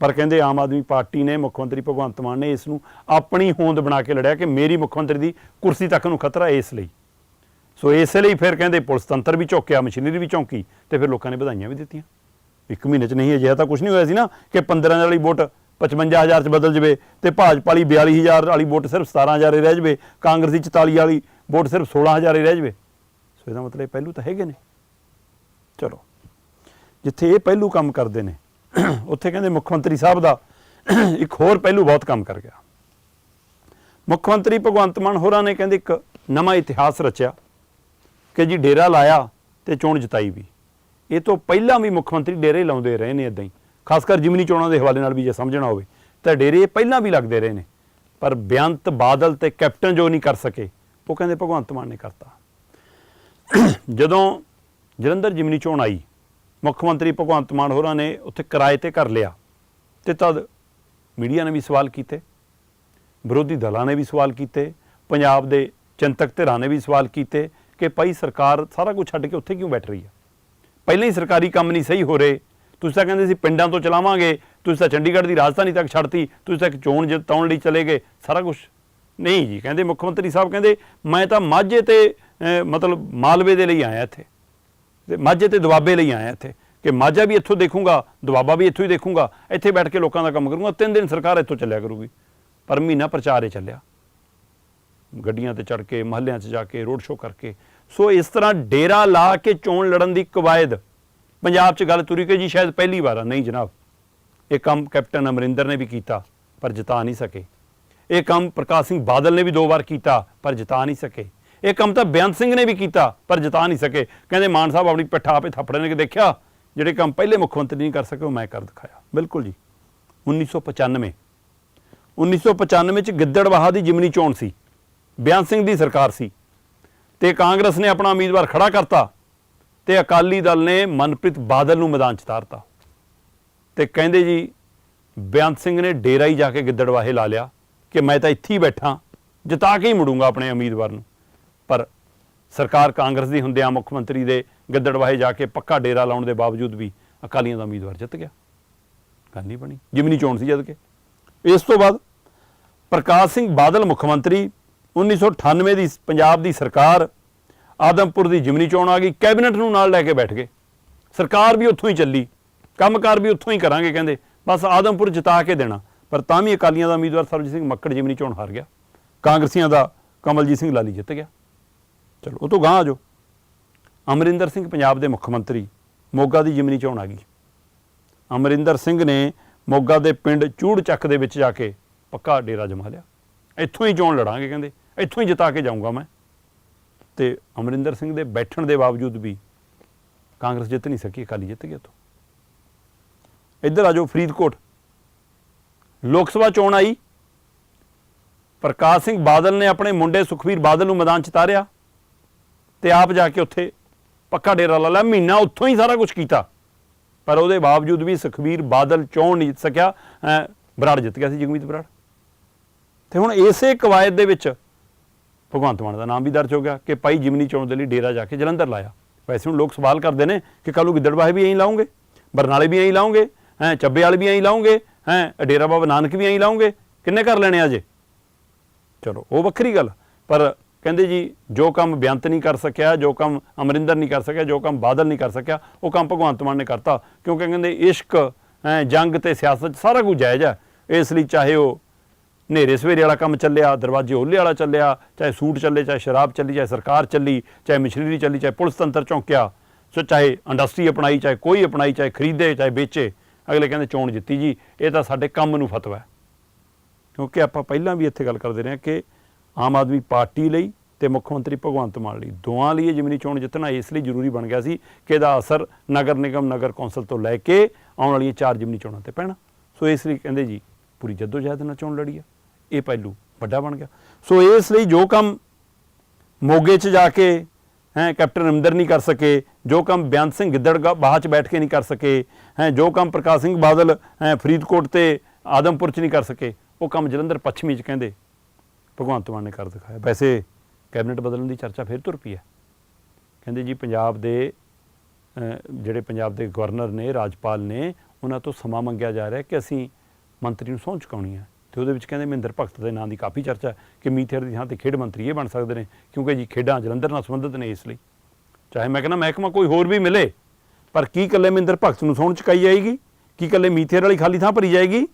ਪਰ ਕਹਿੰਦੇ ਆਮ ਆਦਮੀ ਪਾਰਟੀ ਨੇ, ਮੁੱਖ ਮੰਤਰੀ ਭਗਵੰਤ ਮਾਨ ਨੇ ਇਸ ਨੂੰ ਆਪਣੀ ਹੋਂਦ ਬਣਾ ਕੇ ਲੜਿਆ ਕਿ ਮੇਰੀ ਮੁੱਖ ਮੰਤਰੀ ਦੀ ਕੁਰਸੀ ਤੱਕ ਨੂੰ ਖਤਰਾ ਇਸ ਲਈ। ਸੋ ਇਸੇ ਲਈ ਫਿਰ ਕਹਿੰਦੇ ਪੁਲਿਸ ਤੰਤਰ ਵੀ ਝੋਕਿਆ ਮਸ਼ੀਨਰੀ ਵੀ ਚੌਂਕੀ ਤੇ ਫਿਰ ਲੋਕਾਂ ਨੇ ਵਧਾਈਆਂ ਵੀ ਦਿੱਤੀਆਂ। ਇੱਕ ਮਹੀਨੇ ਚ ਨਹੀਂ, ਅਜਿਹਾ ਤਾਂ ਕੁਝ ਨਹੀਂ ਹੋਇਆ ਸੀ ਨਾ ਕਿ 15 ਵਾਲੀ ਵੋਟ 55000 ਚ ਬਦਲ ਜਵੇ ਤੇ ਭਾਜਪਾ ਵਾਲੀ 42000 ਵਾਲੀ ਵੋਟ ਸਿਰਫ 17000 ਹੀ ਰਹਿ ਜਵੇ, ਕਾਂਗਰਸੀ 44 ਵਾਲੀ ਵੋਟ ਸਿਰਫ 16000 ਹੀ ਰਹਿ ਜਵੇ। ਸੋ ਇਹਦਾ ਮਤਲਬ ਇਹ ਪਹਿਲੂ ਤਾਂ ਹੈਗੇ ਨੇ। ਚਲੋ, ਜਿੱਥੇ ਇਹ ਪਹਿਲੂ ਕੰਮ ਕਰਦੇ ਨੇ ਉੱਥੇ ਕਹਿੰਦੇ ਮੁੱਖ ਮੰਤਰੀ ਸਾਹਿਬ ਦਾ ਇੱਕ ਹੋਰ ਪਹਿਲੂ ਬਹੁਤ ਕੰਮ ਕਰ ਗਿਆ। ਮੁੱਖ ਮੰਤਰੀ ਭਗਵੰਤ ਮਾਨ ਹੋਰਾਂ ਨੇ ਕਹਿੰਦੇ ਇੱਕ ਨਵਾਂ ਇਤਿਹਾਸ ਰਚਿਆ ਕਿ ਜੀ ਡੇਰਾ ਲਾਇਆ ਤੇ ਚੋਣ ਜਿਤਾਈ ਵੀ। ਇਹ ਤੋਂ ਪਹਿਲਾਂ ਵੀ ਮੁੱਖ ਮੰਤਰੀ ਡੇਰੇ ਲਾਉਂਦੇ ਰਹੇ ਨੇ ਇਦਾਂ ਹੀ। ਖਾਸ ਕਰ ਜਿਮਨੀ ਚੋਣਾਂ ਦੇ ਹਵਾਲੇ ਨਾਲ ਵੀ ਜੇ ਸਮਝਣਾ ਹੋਵੇ ਤਾਂ ਡੇਰੇ ਪਹਿਲਾਂ ਵੀ ਲੱਗਦੇ ਰਹੇ ਨੇ। ਪਰ ਬੇਅੰਤ ਬਾਦਲ ਤੇ ਕੈਪਟਨ ਜੋ ਨਹੀਂ ਕਰ ਸਕੇ, ਉਹ ਕਹਿੰਦੇ ਭਗਵੰਤ ਮਾਨ ਨੇ ਕਰਤਾ। ਜਦੋਂ ਜਲੰਧਰ ਜਿਮਨੀ ਚੋਣ ਆਈ ਮੁੱਖ ਮੰਤਰੀ ਭਗਵੰਤ ਮਾਨ ਹੋਰਾਂ ਨੇ ਉੱਥੇ ਕਿਰਾਏ ਤੇ ਕਰ ਲਿਆ ਤੇ ਤਦ ਮੀਡੀਆ ਨੇ ਵੀ ਸਵਾਲ ਕੀਤੇ, ਵਿਰੋਧੀ ਦਲਾਂ ਨੇ ਵੀ ਸਵਾਲ ਕੀਤੇ, ਪੰਜਾਬ ਦੇ ਚਿੰਤਕ ਧਿਰਾਂ ਨੇ ਵੀ ਸਵਾਲ ਕੀਤੇ ਕਿ ਭਾਈ ਸਰਕਾਰ ਸਾਰਾ ਕੁਝ ਛੱਡ ਕੇ ਉੱਥੇ ਕਿਉਂ ਬੈਠ ਰਹੀ ਹੈ ਪਹਿਲਾਂ ਹੀ ਸਰਕਾਰੀ ਕੰਮ ਨਹੀਂ ਸਹੀ ਹੋ ਰਹੇ। ਤੁਸੀਂ ਤਾਂ ਕਹਿੰਦੇ ਸੀ ਪਿੰਡਾਂ ਤੋਂ ਚਲਾਵਾਂਗੇ, ਤੁਸੀਂ ਤਾਂ ਚੰਡੀਗੜ੍ਹ ਦੀ ਰਾਜਧਾਨੀ ਤੱਕ ਛੱਡਤੀ, ਤੁਸੀਂ ਤਾਂ ਇੱਕ ਚੋਣ ਜਿਤਾਉਣ ਲਈ ਚਲੇ ਗਏ, ਸਾਰਾ ਕੁਝ ਨਹੀਂ ਜੀ, ਕਹਿੰਦੇ ਮੁੱਖ ਮੰਤਰੀ ਸਾਹਿਬ ਕਹਿੰਦੇ, ਮੈਂ ਤਾਂ ਮਾਝੇ ਤੇ ਮਤਲਬ ਮਾਲਵੇ ਦੇ ਲਈ ਆਇਆ ਇੱਥੇ। ਤੇ ਮਾਝੇ ਤੇ ਦੁਆਬੇ ਲਈ ਆਇਆ ਇੱਥੇ। ਕਿ ਮਾਝਾ ਵੀ ਇੱਥੋਂ ਦੇਖੂੰਗਾ, ਦੁਆਬਾ ਵੀ ਇੱਥੋਂ ਹੀ ਦੇਖੂੰਗਾ, ਇੱਥੇ ਬੈਠ ਕੇ ਲੋਕਾਂ ਦਾ ਕੰਮ ਕਰੂੰਗਾ, ਤਿੰਨ ਦਿਨ ਸਰਕਾਰ ਇੱਥੋਂ ਚੱਲਿਆ ਕਰੂਗੀ। ਪਰ ਮਹੀਨਾ ਪ੍ਰਚਾਰ ਹੀ ਚੱਲਿਆ। ਗੱਡੀਆਂ ਤੇ ਚੜ ਕੇ, ਮਹੱਲਿਆਂ 'ਚ ਜਾ ਕੇ, ਰੋਡ ਸ਼ੋਅ ਕਰਕੇ। ਸੋ ਇਸ ਤਰ੍ਹਾਂ ਡੇਰਾ ਲਾ ਕੇ ਚੋਣ ਲੜਨ ਦੀ ਕਵਾਇਦ। ਪੰਜਾਬ 'ਚ ਗੱਲ ਤੁਰੀ ਕਿ ਜੀ, ਸ਼ਾਇਦ ਪਹਿਲੀ ਵਾਰ ਆ। ਨਹੀਂ ਜਨਾਬ, ਇਹ ਕੰਮ ਕੈਪਟਨ ਅਮਰਿੰਦਰ ਨੇ ਵੀ ਕੀਤਾ, ਪਰ ਜਿਤਾ ਨਹੀਂ ਸਕੇ। ਇਹ ਕੰਮ ਪ੍ਰਕਾਸ਼ ਸਿੰਘ ਬਾਦਲ ਨੇ ਵੀ ਦੋ ਵਾਰ ਕੀਤਾ, ਪਰ ਜਿਤਾ ਨਹੀਂ ਸਕੇ। ਇਹ ਕੰਮ ਤਾਂ ਬੇਅੰਤ ਸਿੰਘ ਨੇ ਵੀ ਕੀਤਾ, ਪਰ ਜਿਤਾ ਨਹੀਂ ਸਕੇ। ਕਹਿੰਦੇ ਮਾਨ ਸਾਹਿਬ ਆਪਣੀ ਪਿੱਠ ਆਪੇ ਥੱਪੜੇ ਨੇ ਕਿ ਦੇਖਿਆ, ਜਿਹੜੇ ਕੰਮ ਪਹਿਲੇ ਮੁੱਖ ਮੰਤਰੀ ਨਹੀਂ ਕਰ ਸਕੇ, ਉਹ ਮੈਂ ਕਰ ਦਿਖਾਇਆ। ਬਿਲਕੁਲ ਜੀ। 1995 1995 ਚ ਗਿੱਦੜਵਾਹਾ ਦੀ ਜਿਮਨੀ ਚੋਣ ਸੀ। ਬੇਅੰਤ ਸਿੰਘ ਦੀ ਸਰਕਾਰ ਸੀ। ਤੇ ਕਾਂਗਰਸ ਨੇ ਆਪਣਾ ਉਮੀਦਵਾਰ ਖੜਾ ਕਰਤਾ ਤੇ ਅਕਾਲੀ ਦਲ ਨੇ ਮਨਪ੍ਰੀਤ ਬਾਦਲ ਨੂੰ ਮੈਦਾਨ 'ਚ ਉਤਾਰਤਾ। ਤੇ ਕਹਿੰਦੇ ਜੀ, ਬੇਅੰਤ ਸਿੰਘ ਨੇ ਡੇਰਾ ਹੀ ਜਾ ਕੇ ਗਿੱਦੜਵਾਹੇ ਲਾ ਲਿਆ ਕਿ ਮੈਂ ਤਾਂ ਇੱਥੇ ਹੀ ਬੈਠਾ, ਜਿਤਾ ਕੇ ਹੀ ਮੁੜੂੰਗਾ ਆਪਣੇ ਉਮੀਦਵਾਰ ਨੂੰ। ਸਰਕਾਰ ਕਾਂਗਰਸ ਦੀ ਹੁੰਦਿਆਂ ਮੁੱਖ ਮੰਤਰੀ ਦੇ ਗਿੱਦੜਵਾਹੇ ਜਾ ਕੇ ਪੱਕਾ ਡੇਰਾ ਲਾਉਣ ਦੇ ਬਾਵਜੂਦ ਵੀ ਅਕਾਲੀਆਂ ਦਾ ਉਮੀਦਵਾਰ ਜਿੱਤ ਗਿਆ। ਗੱਲ ਨਹੀਂ ਬਣੀ। ਜਿਮਨੀ ਚੋਣ ਸੀ ਜਦ ਕੇ। ਇਸ ਤੋਂ ਬਾਅਦ ਪ੍ਰਕਾਸ਼ ਸਿੰਘ ਬਾਦਲ ਮੁੱਖ ਮੰਤਰੀ 1998 ਦੀ ਪੰਜਾਬ ਦੀ ਸਰਕਾਰ, ਆਦਮਪੁਰ ਦੀ ਜਿਮਨੀ ਚੋਣ ਆ ਗਈ। ਕੈਬਨਿਟ ਨੂੰ ਨਾਲ ਲੈ ਕੇ ਬੈਠ ਗਏ। ਸਰਕਾਰ ਵੀ ਉੱਥੋਂ ਹੀ ਚੱਲੀ। ਕੰਮਕਾਰ ਵੀ ਉੱਥੋਂ ਹੀ ਕਰਾਂਗੇ ਕਹਿੰਦੇ। ਬਸ ਆਦਮਪੁਰ ਜਿਤਾ ਕੇ ਦੇਣਾ। ਪਰ ਤਾਂ ਵੀ ਅਕਾਲੀਆਂ ਦਾ ਉਮੀਦਵਾਰ ਸਰਬਜੀਤ ਸਿੰਘ ਮੱਕੜ ਜਿਮਨੀ ਚੋਣ ਹਾਰ ਗਿਆ। ਕਾਂਗਰਸੀਆਂ ਦਾ ਕਮਲਜੀਤ ਸਿੰਘ ਲਾਲੀ ਜਿੱਤ ਗਿਆ। ਚਲੋ, ਉਹ ਤੋਂ ਗਾਂ ਆ ਜਾਓ। ਅਮਰਿੰਦਰ ਸਿੰਘ ਪੰਜਾਬ ਦੇ ਮੁੱਖ ਮੰਤਰੀ, ਮੋਗਾ ਦੀ ਜਿਮਨੀ ਚੋਣ ਆ ਗਈ। ਅਮਰਿੰਦਰ ਸਿੰਘ ਨੇ ਮੋਗਾ ਦੇ ਪਿੰਡ ਚੂੜ ਚੱਕ ਦੇ ਵਿੱਚ ਜਾ ਕੇ ਪੱਕਾ ਡੇਰਾ ਜਮਾ ਲਿਆ। ਇੱਥੋਂ ਹੀ ਚੋਣ ਲੜਾਂਗੇ ਕਹਿੰਦੇ, ਇੱਥੋਂ ਹੀ ਜਿਤਾ ਕੇ ਜਾਊਂਗਾ ਮੈਂ। ਤੇ ਅਮਰਿੰਦਰ ਸਿੰਘ ਦੇ ਬੈਠਣ ਦੇ ਬਾਵਜੂਦ ਵੀ ਕਾਂਗਰਸ ਜਿੱਤ ਨਹੀਂ ਸਕੀ, ਅਕਾਲੀ ਜਿੱਤ ਗਿਆ ਤੋਂ ਇੱਧਰ ਆ ਜਾਓ, ਫਰੀਦਕੋਟ। ਲੋਕ ਸਭਾ ਚੋਣ ਆਈ। ਪ੍ਰਕਾਸ਼ ਸਿੰਘ ਬਾਦਲ ਨੇ ਆਪਣੇ ਮੁੰਡੇ ਸੁਖਵੀਰ ਬਾਦਲ ਨੂੰ ਮੈਦਾਨ ਚ ਤਾਰਿਆ ਤੇ ਆਪ ਜਾ ਕੇ ਉੱਥੇ ਪੱਕਾ ਡੇਰਾ ਲਾ ਲਿਆ। ਮਹੀਨਾ ਉੱਥੋਂ ਹੀ ਸਾਰਾ ਕੁਝ ਕੀਤਾ। ਪਰ ਉਹਦੇ ਬਾਵਜੂਦ ਵੀ ਸੁਖਬੀਰ ਬਾਦਲ ਚੋਣ ਨਹੀਂ ਜਿੱਤ ਸਕਿਆ, ਅਹ ਬਰਾੜ ਜਿੱਤ ਗਿਆ ਸੀ ਜਗਮੀਤ ਬਰਾੜ। ਤੇ ਹੁਣ ਇਸੇ ਕਵਾਇਦ ਦੇ ਵਿੱਚ ਭਗਵੰਤ ਮਾਨ ਦਾ ਨਾਮ ਵੀ ਦਰਜ ਹੋ ਗਿਆ ਕਿ ਭਾਈ ਜਿਮਨੀ ਚੋਣ ਦੇ ਲਈ ਡੇਰਾ ਜਾ ਕੇ ਜਲੰਧਰ ਲਾਇਆ। ਵੈਸੇ ਹੁਣ ਲੋਕ ਸਵਾਲ ਕਰਦੇ ਨੇ ਕਿ ਕੱਲ੍ਹ ਨੂੰ ਗਿੱਦੜਬਾਹੇ ਵੀ ਐਂ ਲਾਉਂਗੇ, ਬਰਨਾਲੇ ਵੀ ਐਂ ਲਾਉਂਗੇ, ਹੈ ਚੱਬੇ ਵਾਲੇ ਵੀ ਐਂ ਲਾਉਂਗੇ, ਹੈ, ਡੇਰਾ ਬਾਬਾ ਨਾਨਕ ਵੀ ਐਂ ਲਾਉਂਗੇ। ਕਿੰਨੇ ਕਰ ਲੈਣੇ ਆ ਜੇ ਚਲੋ, ਉਹ ਵੱਖਰੀ ਗੱਲ, ਪਰ ਕਹਿੰਦੇ ਜੀ ਜੋ ਕੰਮ ਬੇਅੰਤ ਨਹੀਂ ਕਰ ਸਕਿਆ ਜੋ ਕੰਮ ਅਮਰਿੰਦਰ ਨਹੀਂ ਕਰ ਸਕਿਆ ਜੋ ਕੰਮ ਬਾਦਲ ਨਹੀਂ ਕਰ ਸਕਿਆ ਉਹ ਕੰਮ ਭਗਵੰਤ ਮਾਨ ਨੇ ਕਰਤਾ। ਕਿਉਂਕਿ ਕਹਿੰਦੇ ਇਸ਼ਕ ਹੈਂ, ਜੰਗ ਤੇ ਸਿਆਸਤ ਸਾਰਾ ਕੁਝ ਜਾਇਜ਼ ਹੈ ਇਸ ਲਈ ਚਾਹੇ ਉਹ ਹਨੇਰੇ ਸਵੇਰੇ ਵਾਲਾ ਕੰਮ ਚੱਲਿਆ ਦਰਵਾਜ਼ੇ ਓਲੇ ਵਾਲਾ ਚੱਲਿਆ ਚਾਹੇ ਸੂਟ ਚੱਲੇ ਚਾਹੇ ਸ਼ਰਾਬ ਚੱਲੀ ਚਾਹੇ ਸਰਕਾਰ ਚੱਲੀ ਚਾਹੇ ਮਸ਼ੀਨਰੀ ਚੱਲੀ ਚਾਹੇ ਪੁਲਿਸ ਤੰਤਰ ਚੌਂਕਿਆ ਸੋ ਚਾਹੇ ਇੰਡਸਟਰੀ ਅਪਣਾਈ ਚਾਹੇ ਕੋਈ ਅਪਣਾਈ ਚਾਹੇ ਖਰੀਦੇ ਚਾਹੇ ਵੇਚੇ ਅਗਲੇ ਕਹਿੰਦੇ ਚੋਣ ਜਿੱਤੀ ਜੀ ਇਹ ਤਾਂ ਸਾਡੇ ਕੰਮ ਨੂੰ ਫਤਵਾ ਹੈ। ਕਿਉਂਕਿ ਆਪਾਂ ਪਹਿਲਾਂ ਵੀ ਇੱਥੇ ਗੱਲ ਕਰਦੇ ਰਹੇ ਹਾਂ ਕਿ ਆਮ ਆਦਮੀ ਪਾਰਟੀ ਲਈ ਤੇ ਮੁੱਖ ਮੰਤਰੀ ਭਗਵੰਤ ਮਾਨ ਲਈ। ਦੋਵਾਂ ਲਈ ਇਹ ਜਿਮਨੀ ਚੋਣ ਜਿੱਤਣਾ ਇਸ ਲਈ ਜ਼ਰੂਰੀ ਬਣ ਗਿਆ ਸੀ ਕਿ ਇਹਦਾ ਅਸਰ ਨਗਰ ਨਿਗਮ, ਨਗਰ ਕੌਂਸਲ ਤੋਂ ਲੈ ਕੇ ਆਉਣ ਵਾਲੀਆਂ ਚਾਰ ਜਿਮਨੀ ਚੋਣਾਂ ਤੇ ਪੈਣਾ। ਸੋ ਇਸ ਲਈ ਕਹਿੰਦੇ ਜੀ, ਪੂਰੀ ਜਹਿਦ ਨਾਲ ਚੋਣ ਲੜੀ ਆ। ਇਹ ਪਹਿਲੂ ਵੱਡਾ ਬਣ ਗਿਆ। ਸੋ ਇਸ ਲਈ ਜੋ ਕੰਮ ਮੋਗੇ 'ਚ ਜਾ ਕੇ, ਹੈ, ਕੈਪਟਨ ਅਮਰਿੰਦਰ ਨਹੀਂ ਕਰ ਸਕੇ, ਜੋ ਕੰਮ ਬਿਆਨ ਸਿੰਘ ਗਿੱਦੜ ਬਾਹਰ 'ਚ ਬੈਠ ਕੇ ਨਹੀਂ ਕਰ ਸਕੇ, ਹੈ, ਜੋ ਕੰਮ ਪ੍ਰਕਾਸ਼ ਸਿੰਘ ਬਾਦਲ, ਹੈ, ਫਰੀਦਕੋਟ ਤੇ ਆਦਮਪੁਰ 'ਚ ਨਹੀਂ ਕਰ ਸਕੇ, ਉਹ ਕੰਮ ਜਲੰਧਰ ਪੱਛਮੀ 'ਚ ਕਹਿੰਦੇ ਭਗਵੰਤ ਮਾਨ ਨੇ ਕਰ ਦਿਖਾਇਆ। ਵੈਸੇ ਕੈਬਨਿਟ ਬਦਲਣ ਦੀ ਚਰਚਾ ਫਿਰ ਤੁਰ ਪਈ ਹੈ। ਕਹਿੰਦੇ ਜੀ, ਪੰਜਾਬ ਦੇ ਜਿਹੜੇ ਪੰਜਾਬ ਦੇ ਗਵਰਨਰ ਨੇ, ਰਾਜਪਾਲ ਨੇ, ਉਹਨਾਂ ਤੋਂ ਸਮਾਂ ਮੰਗਿਆ ਜਾ ਰਿਹਾ ਕਿ ਅਸੀਂ ਮੰਤਰੀ ਨੂੰ ਸਹੁੰ ਚੁਕਾਉਣੀ ਹੈ। ਤੇ ਉਹਦੇ ਵਿੱਚ ਕਹਿੰਦੇ ਮਹਿੰਦਰ ਭਗਤ ਦੇ ਨਾਂ ਦੀ ਕਾਫੀ ਚਰਚਾ ਕਿ ਮੀਥੇਰ ਦੀ ਥਾਂ ਤੇ ਖੇਡ ਮੰਤਰੀ ਇਹ ਬਣ ਸਕਦੇ ਨੇ, ਕਿਉਂਕਿ ਜੀ ਖੇਡਾਂ ਜਲੰਧਰ ਨਾਲ ਸੰਬੰਧਿਤ ਨੇ ਇਸ ਲਈ। ਚਾਹੇ ਮੈਂ ਕਹਿੰਦਾ ਮਹਿਕਮਾ ਕੋਈ ਹੋਰ ਵੀ ਮਿਲੇ, ਪਰ ਕੀ ਇਕੱਲੇ ਮਹਿੰਦਰ ਭਗਤ ਨੂੰ ਸਹੁੰ ਚੁਕਾਈ ਜਾਏਗੀ? ਕੀ ਇਕੱਲੇ ਮੀਥੇਰ ਵਾਲੀ ਖਾਲੀ ਥਾਂ ਭਰੀ ਜਾਏਗੀ?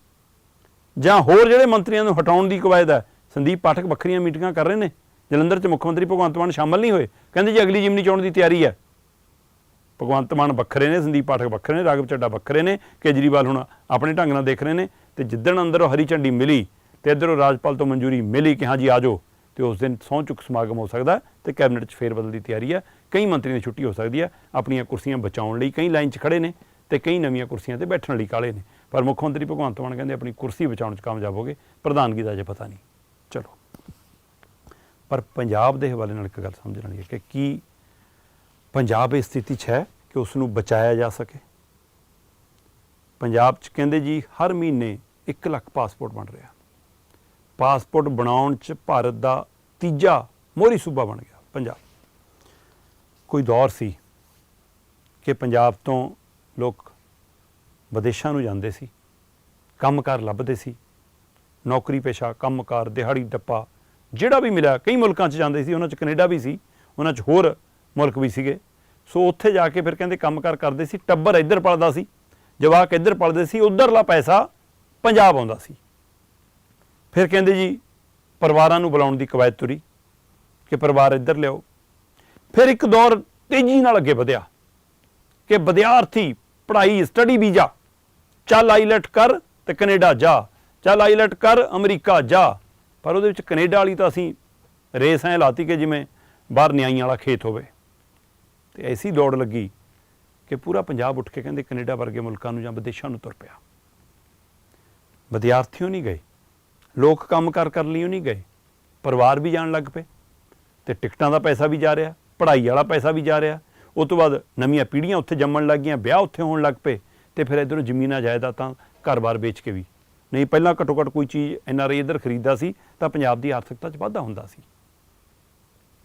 ਜਾਂ ਹੋਰ ਜਿਹੜੇ ਮੰਤਰੀਆਂ ਨੂੰ ਹਟਾਉਣ ਦੀ ਕਵਾਇਦ ਹੈ ਸੰਦੀਪ ਪਾਠਕ ਵੱਖਰੀਆਂ ਮੀਟਿੰਗਾਂ ਕਰ ਰਹੇ ਨੇ। ਜਲੰਧਰ 'ਚ ਮੁੱਖ ਮੰਤਰੀ ਭਗਵੰਤ ਮਾਨ ਸ਼ਾਮਲ ਨਹੀਂ ਹੋਏ। ਕਹਿੰਦੇ ਜੀ ਅਗਲੀ ਜਿਮਨੀ ਚੋਣ ਦੀ ਤਿਆਰੀ ਹੈ। ਭਗਵੰਤ ਮਾਨ ਵੱਖਰੇ ਨੇ, ਸੰਦੀਪ ਪਾਠਕ ਵੱਖਰੇ ਨੇ, ਰਾਘਵ ਚੱਡਾ ਵੱਖਰੇ ਨੇ, ਕੇਜਰੀਵਾਲ ਹੁਣ ਆਪਣੇ ਢੰਗ ਨਾਲ ਦੇਖ ਰਹੇ ਨੇ ਤੇ ਜਿੱਦਣ ਅੰਦਰੋਂ ਹਰੀ ਝੰਡੀ ਮਿਲੀ ਤੇ ਇੱਧਰੋਂ ਰਾਜਪਾਲ ਤੋਂ ਮਨਜ਼ੂਰੀ ਮਿਲੀ ਕਿ ਹਾਂ ਜੀ ਆਜੋ ਤੇ ਉਸ ਦਿਨ ਸਹੁੰ ਚੁੱਕ ਸਮਾਗਮ ਹੋ ਸਕਦਾ ਹੈ ਤੇ ਕੈਬਨਿਟ 'ਚ ਫੇਰ ਬਦਲ ਦੀ ਤਿਆਰੀ ਹੈ। ਕਈ ਮੰਤਰੀਆਂ ਦੀ ਛੁੱਟੀ ਹੋ ਸਕਦੀ ਹੈ। ਆਪਣੀਆਂ ਕੁਰਸੀਆਂ ਬਚਾਉਣ ਲਈ ਕਈ ਲਾਈਨ 'ਚ ਖੜੇ ਨੇ ਤੇ ਕਈ ਨਵੀਆਂ ਕੁਰਸੀਆਂ ਤੇ ਬੈਠਣ ਲਈ ਕਾਲੇ ਨੇ। ਪਰ ਮੁੱਖ ਮੰਤਰੀ ਭਗਵੰਤ ਮਾਨ ਕਹਿੰਦੇ ਆਪਣੀ ਕੁਰਸੀ ਬਚਾਉਣ 'ਚ ਕਾਮਯਾਬ ਹੋਗੇ ਪ੍ਰਧਾਨਗੀ ਦਾ ਅਜੇ ਪਤਾ ਨਹੀਂ। ਚਲੋ। ਪਰ ਪੰਜਾਬ ਦੇ ਹਵਾਲੇ ਨਾਲ ਇੱਕ ਗੱਲ ਸਮਝਣ ਵਾਲੀ ਹੈ ਕਿ ਕੀ ਪੰਜਾਬ ਇਸ ਸਥਿਤੀ 'ਚ ਹੈ ਕਿ ਉਸ ਨੂੰ ਬਚਾਇਆ ਜਾ ਸਕੇ? ਪੰਜਾਬ 'ਚ ਕਹਿੰਦੇ ਜੀ, ਹਰ ਮਹੀਨੇ 1 ਲੱਖ ਪਾਸਪੋਰਟ ਬਣ ਰਿਹਾ। ਪਾਸਪੋਰਟ ਬਣਾਉਣ 'ਚ ਭਾਰਤ ਦਾ ਤੀਜਾ ਮੋਹਰੀ ਸੂਬਾ ਬਣ ਗਿਆ, ਪੰਜਾਬ। ਕੋਈ ਦੌਰ ਸੀ ਕਿ ਪੰਜਾਬ ਤੋਂ ਲੋਕ ਵਿਦੇਸ਼ਾਂ ਨੂੰ ਜਾਂਦੇ ਸੀ ਕੰਮਕਾਰ ਲੱਭਦੇ ਸੀ ਨੌਕਰੀ ਪੇਸ਼ਾ, ਕੰਮਕਾਰ, ਦਿਹਾੜੀ ਟੱਪਾ ਜਿਹੜਾ ਵੀ ਮਿਲਿਆ, ਕਈ ਮੁਲਕਾਂ 'ਚ ਜਾਂਦੇ ਸੀ, ਉਹਨਾਂ 'ਚ ਕੈਨੇਡਾ ਵੀ ਸੀ, ਉਹਨਾਂ 'ਚ ਹੋਰ ਮੁਲਕ ਵੀ ਸੀਗੇ। ਸੋ ਉੱਥੇ ਜਾ ਕੇ ਫਿਰ ਕਹਿੰਦੇ ਕੰਮਕਾਰ ਕਰਦੇ ਸੀ, ਟੱਬਰ ਇੱਧਰ ਪਲਦਾ ਸੀ, ਜਵਾਕ ਇੱਧਰ ਪਲਦੇ ਸੀ, ਉਧਰਲਾ ਪੈਸਾ ਪੰਜਾਬ ਆਉਂਦਾ ਸੀ। ਫਿਰ ਕਹਿੰਦੇ ਜੀ, ਪਰਿਵਾਰਾਂ ਨੂੰ ਬੁਲਾਉਣ ਦੀ ਕਵਾਇਤ ਤੁਰੀ, ਕਿ ਪਰਿਵਾਰ ਇੱਧਰ ਲਿਆਓ। ਫਿਰ ਇੱਕ ਦੌਰ ਤੇਜ਼ੀ ਨਾਲ ਅੱਗੇ ਵਧਿਆ, ਕਿ ਵਿਦਿਆਰਥੀ, ਪੜ੍ਹਾਈ ਸਟੱਡੀ ਵੀਜ਼ਾ, ਚੱਲ ਆਈਲੈਟ ਕਰ ਤੇ ਕੈਨੇਡਾ ਜਾ। ਚੱਲ ਆਈਲੈਟ ਕਰ, ਅਮਰੀਕਾ ਜਾ। ਪਰ ਉਹਦੇ ਵਿੱਚ ਕੈਨੇਡਾ ਵਾਲੀ ਤਾਂ ਅਸੀਂ ਰੇਸ ਐ ਲਾਤੀ ਕਿ ਜਿਵੇਂ ਬਾਹਰ ਨਿਆਈਆਂ ਵਾਲਾ ਖੇਤ ਹੋਵੇ। ਤੇ ਐਸੀ ਦੌੜ ਲੱਗੀ ਕਿ ਪੂਰਾ ਪੰਜਾਬ ਉੱਠ ਕੇ ਕਹਿੰਦੇ ਕੈਨੇਡਾ ਵਰਗੇ ਮੁਲਕਾਂ ਨੂੰ ਜਾਂ ਵਿਦੇਸ਼ਾਂ ਨੂੰ ਤੁਰ ਪਿਆ। ਵਿਦਿਆਰਥੀਓ ਨਹੀਂ ਗਏ। ਲੋਕ ਕੰਮ ਕਰ ਕਰ ਲਈ ਨਹੀਂ ਗਏ। ਪਰਿਵਾਰ ਵੀ ਜਾਣ ਲੱਗ ਪਏ। ਤੇ ਟਿਕਟਾਂ ਦਾ ਪੈਸਾ ਵੀ ਜਾ ਰਿਹਾ। ਪੜ੍ਹਾਈ ਵਾਲਾ ਪੈਸਾ ਵੀ ਜਾ ਰਿਹਾ। ਉਸ ਤੋਂ ਬਾਅਦ ਨਵੀਆਂ ਪੀੜ੍ਹੀਆਂ ਉੱਥੇ ਜੰਮਣ ਲੱਗ ਗਈਆਂ, ਵਿਆਹ ਉੱਥੇ ਹੋਣ ਲੱਗ ਪਏ। ਤੇ ਫਿਰ ਇਧਰੋਂ ਜ਼ਮੀਨਾਂ ਜਾਇਦਾਦਾਂ ਘਰ-ਬਾਰ ਵੇਚ ਕੇ ਵੀ ਨਹੀਂ, ਪਹਿਲਾਂ ਘੱਟੋ ਘੱਟ ਕੋਈ ਚੀਜ਼ ਐੱਨ ਆਰ ਆਈ ਇੱਧਰ ਖਰੀਦਦਾ ਸੀ, ਤਾਂ ਪੰਜਾਬ ਦੀ ਆਰਥਿਕਤਾ 'ਚ ਵਾਧਾ ਹੁੰਦਾ ਸੀ।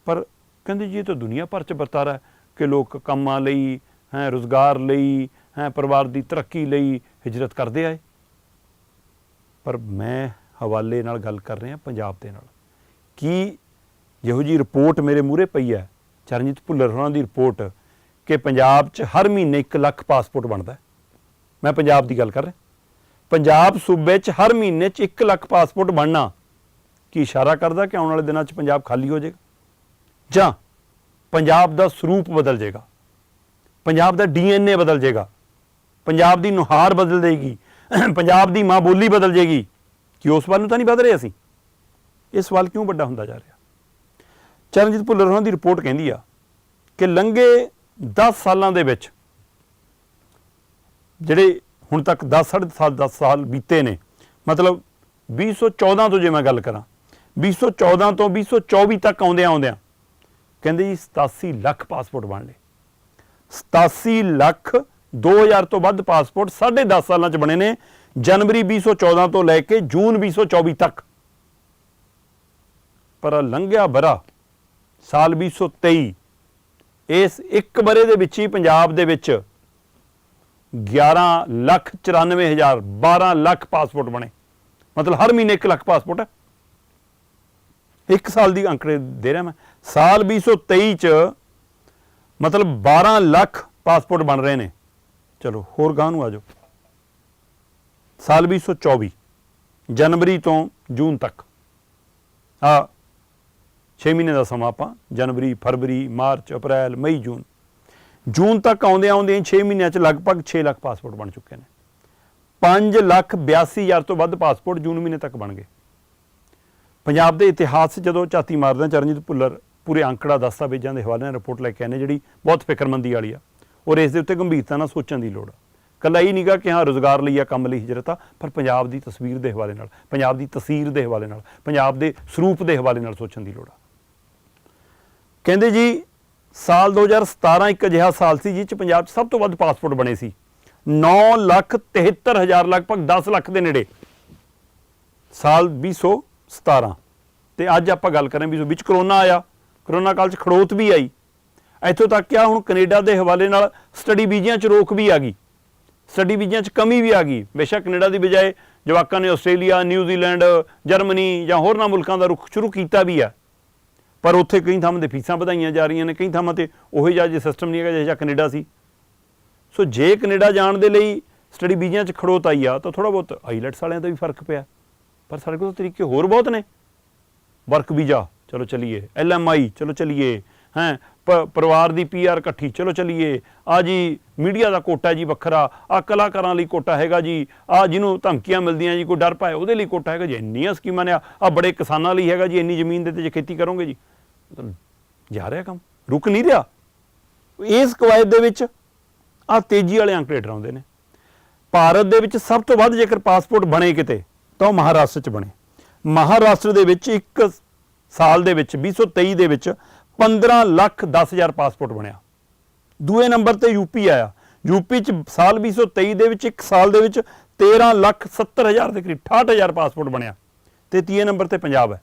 ਪਰ ਕਹਿੰਦੇ ਜੀ, ਇਹ ਤਾਂ ਦੁਨੀਆ ਭਰ 'ਚ ਵਰਤਾਰਾ ਕਿ ਲੋਕ ਕੰਮਾਂ ਲਈ, ਹੈ, ਰੋਜ਼ਗਾਰ ਲਈ, ਹੈ, ਪਰਿਵਾਰ ਦੀ ਤਰੱਕੀ ਲਈ ਹਿਜਰਤ ਕਰਦੇ ਆਏ। ਪਰ ਮੈਂ ਹਵਾਲੇ ਨਾਲ ਗੱਲ ਕਰ ਰਿਹਾ ਪੰਜਾਬ ਦੇ ਨਾਲ। ਕੀ ਜਿਹੋ ਜੀ ਰਿਪੋਰਟ ਮੇਰੇ ਮੂਹਰੇ ਪਈ ਹੈ, ਚਰਨਜੀਤ ਭੁੱਲਰ ਹੋਰਾਂ ਦੀ ਰਿਪੋਰਟ, ਕਿ ਪੰਜਾਬ 'ਚ ਹਰ ਮਹੀਨੇ 1 ਲੱਖ ਪਾਸਪੋਰਟ ਬਣਦਾ ਮੈਂ ਪੰਜਾਬ ਦੀ ਗੱਲ ਕਰ ਰਿਹਾ। ਪੰਜਾਬ ਸੂਬੇ 'ਚ ਹਰ ਮਹੀਨੇ 'ਚ 1 ਲੱਖ ਪਾਸਪੋਰਟ ਬਣਨਾ। ਕੀ ਇਸ਼ਾਰਾ ਕਰਦਾ ਕਿ ਆਉਣ ਵਾਲੇ ਦਿਨਾਂ 'ਚ ਪੰਜਾਬ ਖਾਲੀ ਹੋ ਜਾਏਗਾ? ਜਾਂ ਪੰਜਾਬ ਦਾ ਸਰੂਪ ਬਦਲ ਜਾਏਗਾ? ਪੰਜਾਬ ਦਾ ਡੀਐਨਏ ਬਦਲ ਜਾਏਗਾ? ਪੰਜਾਬ ਦੀ ਨੁਹਾਰ ਬਦਲ ਜਾਏਗੀ ਪੰਜਾਬ ਦੀ ਮਾਂ ਬੋਲੀ ਬਦਲ ਜਾਏਗੀ? ਕਿ ਉਸ ਵੱਲ ਨੂੰ ਤਾਂ ਨਹੀਂ ਵਧ ਰਹੇ ਅਸੀਂ? ਇਹ ਸਵਾਲ ਕਿਉਂ ਵੱਡਾ ਹੁੰਦਾ ਜਾ ਰਿਹਾ? ਚਰਨਜੀਤ ਭੁੱਲਰ ਹੋਰਾਂ ਦੀ ਰਿਪੋਰਟ ਕਹਿੰਦੀ ਆ ਕਿ ਲੰਘੇ 10 ਸਾਲਾਂ ਦੇ ਵਿੱਚ ਜਿਹੜੇ ਹੁਣ ਤੱਕ 10 ਸਾਲ 10 ਸਾਲ ਬੀਤੇ ਨੇ। ਮਤਲਬ 2014 ਤੋਂ ਜੇ ਮੈਂ ਗੱਲ ਕਰਾਂ 2014 ਤੋਂ 2024 ਤੱਕ ਆਉਂਦਿਆਂ ਆਉਂਦਿਆਂ ਕਹਿੰਦੇ ਜੀ 87 ਲੱਖ ਪਾਸਪੋਰਟ ਬਣ ਲਏ। 87 ਲੱਖ 2000 ਤੋਂ ਵੱਧ ਪਾਸਪੋਰਟ 10.5 ਸਾਲਾਂ ਚ ਬਣੇ ਨੇ, ਜਨਵਰੀ 2014 ਤੋਂ ਲੈ ਕੇ ਜੂਨ 2024 ਤੱਕ। ਪਰ ਲੰਘਿਆ ਬਰਾ, ਸਾਲ 2023 ਇਸ ਇੱਕ ਬਰੇ ਦੇ ਵਿੱਚ ਹੀ ਪੰਜਾਬ ਦੇ ਵਿੱਚ 11 ਲੱਖ 94 ਹਜ਼ਾਰ 12 ਲੱਖ ਪਾਸਪੋਰਟ ਬਣੇ। ਮਤਲਬ ਹਰ ਮਹੀਨੇ 1 ਲੱਖ ਪਾਸਪੋਰਟ ਹੈ। ਇੱਕ ਸਾਲ ਦੀ ਅੰਕੜੇ ਦੇ ਰਿਹਾ ਮੈਂ। ਸਾਲ 2023 ਚ ਮਤਲਬ 12 ਲੱਖ ਪਾਸਪੋਰਟ ਬਣ ਰਹੇ ਨੇ। ਚਲੋ, ਹੋਰ ਗਾਂ ਨੂੰ ਆ ਜਾਓ। ਸਾਲ 2024 ਜਨਵਰੀ ਤੋਂ ਜੂਨ ਤੱਕ। ਆ 6 ਮਹੀਨੇ ਦਾ ਸਮਾਂ ਆਪਾਂ। ਜਨਵਰੀ, ਫਰਵਰੀ, ਮਾਰਚ, ਅਪ੍ਰੈਲ, ਮਈ, ਜੂਨ। ਜੂਨ ਤੱਕ ਆਉਂਦੇ ਆਉਂਦੇ 6 ਮਹੀਨਿਆਂ ਚ ਲਗਭਗ 6 ਲੱਖ ਪਾਸਪੋਰਟ ਬਣ ਚੁੱਕੇ ਨੇ। 5 ਲੱਖ 82 ਹਜ਼ਾਰ ਤੋਂ ਵੱਧ ਪਾਸਪੋਰਟ ਜੂਨ ਮਹੀਨੇ ਤੱਕ ਬਣ ਗਏ। ਪੰਜਾਬ ਦੇ ਇਤਿਹਾਸ 'ਚ ਜਦੋਂ ਝਾਤੀ ਮਾਰਦਾ ਚਰਨਜੀਤ ਭੁੱਲਰ ਪੂਰੇ ਅੰਕੜਾ ਦਸਤਾਵੇਜ਼ਾਂ ਦੇ ਹਵਾਲੇ ਨਾਲ ਰਿਪੋਰਟ ਲੈ ਕੇ ਆਏ ਨੇ, ਜਿਹੜੀ ਬਹੁਤ ਫਿਕਰਮੰਦੀ ਵਾਲੀ ਆ, ਔਰ ਇਸ ਦੇ ਉੱਤੇ ਗੰਭੀਰਤਾ ਨਾਲ ਸੋਚਣ ਦੀ ਲੋੜ ਆ। ਕੱਲਾ ਹੀ ਨਹੀਂਗਾ ਕਿ ਹਾਂ, ਰੋਜ਼ਗਾਰ ਲਈ ਆ, ਕੰਮ ਲਈ ਹਿਜਰਤ ਆ, ਪਰ ਪੰਜਾਬ ਦੀ ਤਸਵੀਰ ਦੇ ਹਵਾਲੇ ਨਾਲ, ਪੰਜਾਬ ਦੀ ਤਸਵੀਰ ਦੇ ਹਵਾਲੇ ਨਾਲ, ਪੰਜਾਬ ਦੇ ਸਰੂਪ ਦੇ ਹਵਾਲੇ ਨਾਲ ਸੋਚਣ ਦੀ ਲੋੜ ਆ। ਕਹਿੰਦੇ ਜੀ ਸਾਲ 2017 ਇੱਕ ਅਜਿਹਾ ਸਾਲ ਸੀ ਜਿਸ ਚ ਪੰਜਾਬ 'ਚ ਸਭ ਤੋਂ ਵੱਧ ਪਾਸਪੋਰਟ ਬਣੇ ਸੀ। 9 ਲੱਖ 73 ਹਜ਼ਾਰ, ਲਗਭਗ 10 ਲੱਖ ਦੇ ਨੇੜੇ। ਸਾਲ 2017 ਤੇ ਅੱਜ ਆਪਾਂ ਗੱਲ ਕਰਾਂ ਵੀ ਵਿੱਚ ਕਰੋਨਾ ਆਇਆ, ਕਰੋਨਾ ਕਾਲ 'ਚ ਖੜੋਤ ਵੀ ਆਈ। ਇੱਥੋਂ ਤੱਕ ਕਿ ਹੁਣ ਕੈਨੇਡਾ ਦੇ ਹਵਾਲੇ ਨਾਲ ਸਟੱਡੀ ਵੀਜ਼ਿਆਂ 'ਚ ਰੋਕ ਵੀ ਆ ਗਈ। ਸਟੱਡੀ ਵੀਜ਼ਿਆਂ 'ਚ ਕਮੀ ਵੀ ਆ ਗਈ। ਬੇਸ਼ੱਕ ਕੈਨੇਡਾ ਦੀ ਬਜਾਏ ਜਵਾਕਾਂ ਨੇ ਆਸਟ੍ਰੇਲੀਆ, ਨਿਊਜ਼ੀਲੈਂਡ, ਜਰਮਨੀ ਜਾਂ ਹੋਰਨਾਂ ਮੁਲਕਾਂ ਦਾ ਰੁਖ ਸ਼ੁਰੂ ਕੀਤਾ ਵੀ ਆ। ਪਰ ਉੱਥੇ ਕਈ ਥਾਵਾਂ ਤੇ ਫੀਸਾਂ ਵਧਾਈਆਂ ਜਾ ਰਹੀਆਂ ਨੇ, ਕਈ ਥਾਵਾਂ ਤੇ ਉਹੋ ਜਿਹਾ ਜੇ ਸਿਸਟਮ ਨਹੀਂ ਹੈਗਾ ਜਿਹਾ ਕੈਨੇਡਾ ਸੀ। ਸੋ ਜੇ ਕੈਨੇਡਾ ਜਾਣ ਦੇ ਲਈ ਸਟੱਡੀ ਵੀਜ਼ਿਆਂ 'ਚ ਖੜੋਤ ਆਈ ਆ, ਤਾਂ ਥੋੜਾ ਬਹੁਤ ਆਈਲੈਟਸ ਵਾਲਿਆਂ ਦਾ ਵੀ ਫ਼ਰਕ ਪਿਆ। ਪਰ ਸਾਡੇ ਕੋਲ ਤਰੀਕੇ ਹੋਰ ਬਹੁਤ ਨੇ। ਵਰਕ ਵੀਜ਼ਾ, ਚਲੋ ਚਲੀਏ। ਐਲਐਮਆਈ ਚਲੋ ਚਲੀਏ। ਹੈ ਪਰਿਵਾਰ ਦੀ ਪੀਆਰ ਇਕੱਠੀ। ਚਲੋ ਚਲੀਏ। ਆ ਜੀ, ਮੀਡੀਆ ਦਾ ਕੋਟਾ ਜੀ ਵੱਖਰਾ। ਆ ਕਲਾਕਾਰਾਂ ਲਈ ਕੋਟਾ ਹੈਗਾ ਜੀ। ਆ ਜਿਹਨੂੰ ਧਮਕੀਆਂ ਮਿਲਦੀਆਂ ਜੀ, ਕੋਈ ਡਰ ਪਾਏ, ਉਹਦੇ ਲਈ ਕੋਟਾ ਹੈਗਾ ਜੀ। ਇੰਨੀਆਂ ਸਕੀਮਾਂ ਨੇ। ਆ ਬੜੇ ਕਿਸਾਨਾਂ ਲਈ ਹੈਗਾ ਜੀ, ਇੰਨੀ ਜ਼ਮੀਨ ਦੇ ਤੇ ਜੇ ਖੇਤੀ ਕਰੋਗੇ ਜੀ। ਜਾ ਰਿਹਾ ਕੰਮ। ਰੁਕ ਨਹੀਂ ਰਿਹਾ। ਇਸ ਕਵਾਇਦ ਦੇ ਵਿੱਚ ਆ ਤੇਜ਼ੀ ਵਾਲੇ ਅੰਕੜੇ ਰੇਟ ਨੇ। ਭਾਰਤ ਦੇ ਵਿੱਚ ਸਭ ਤੋਂ ਵੱਧ ਜੇਕਰ ਪਾਸਪੋਰਟ ਬਣੇ ਕਿਤੇ, ਤਾਂ ਉਹ ਮਹਾਰਾਸ਼ਟਰ ਚ ਬਣੇ। ਮਹਾਰਾਸ਼ਟਰ ਦੇ ਵਿੱਚ ਇੱਕ ਸਾਲ ਦੇ ਵਿੱਚ 2023 ਦੇ ਵਿੱਚ 15 ਲੱਖ 10 ਹਜ਼ਾਰ ਪਾਸਪੋਰਟ ਬਣਿਆ। ਦੂਏ ਨੰਬਰ ਤੇ ਯੂਪੀ ਆਇਆ। ਯੂਪੀ ਚ ਸਾਲ 2023 ਦੇ ਵਿੱਚ, ਇੱਕ ਸਾਲ ਦੇ ਵਿੱਚ 13 ਲੱਖ 70 ਹਜ਼ਾਰ ਦੇ ਕਰੀਬ 68 ਹਜ਼ਾਰ ਪਾਸਪੋਰਟ ਬਣਿਆ। ਤੇ ਤੀਏ ਨੰਬਰ ਤੇ ਪੰਜਾਬ ਹੈ।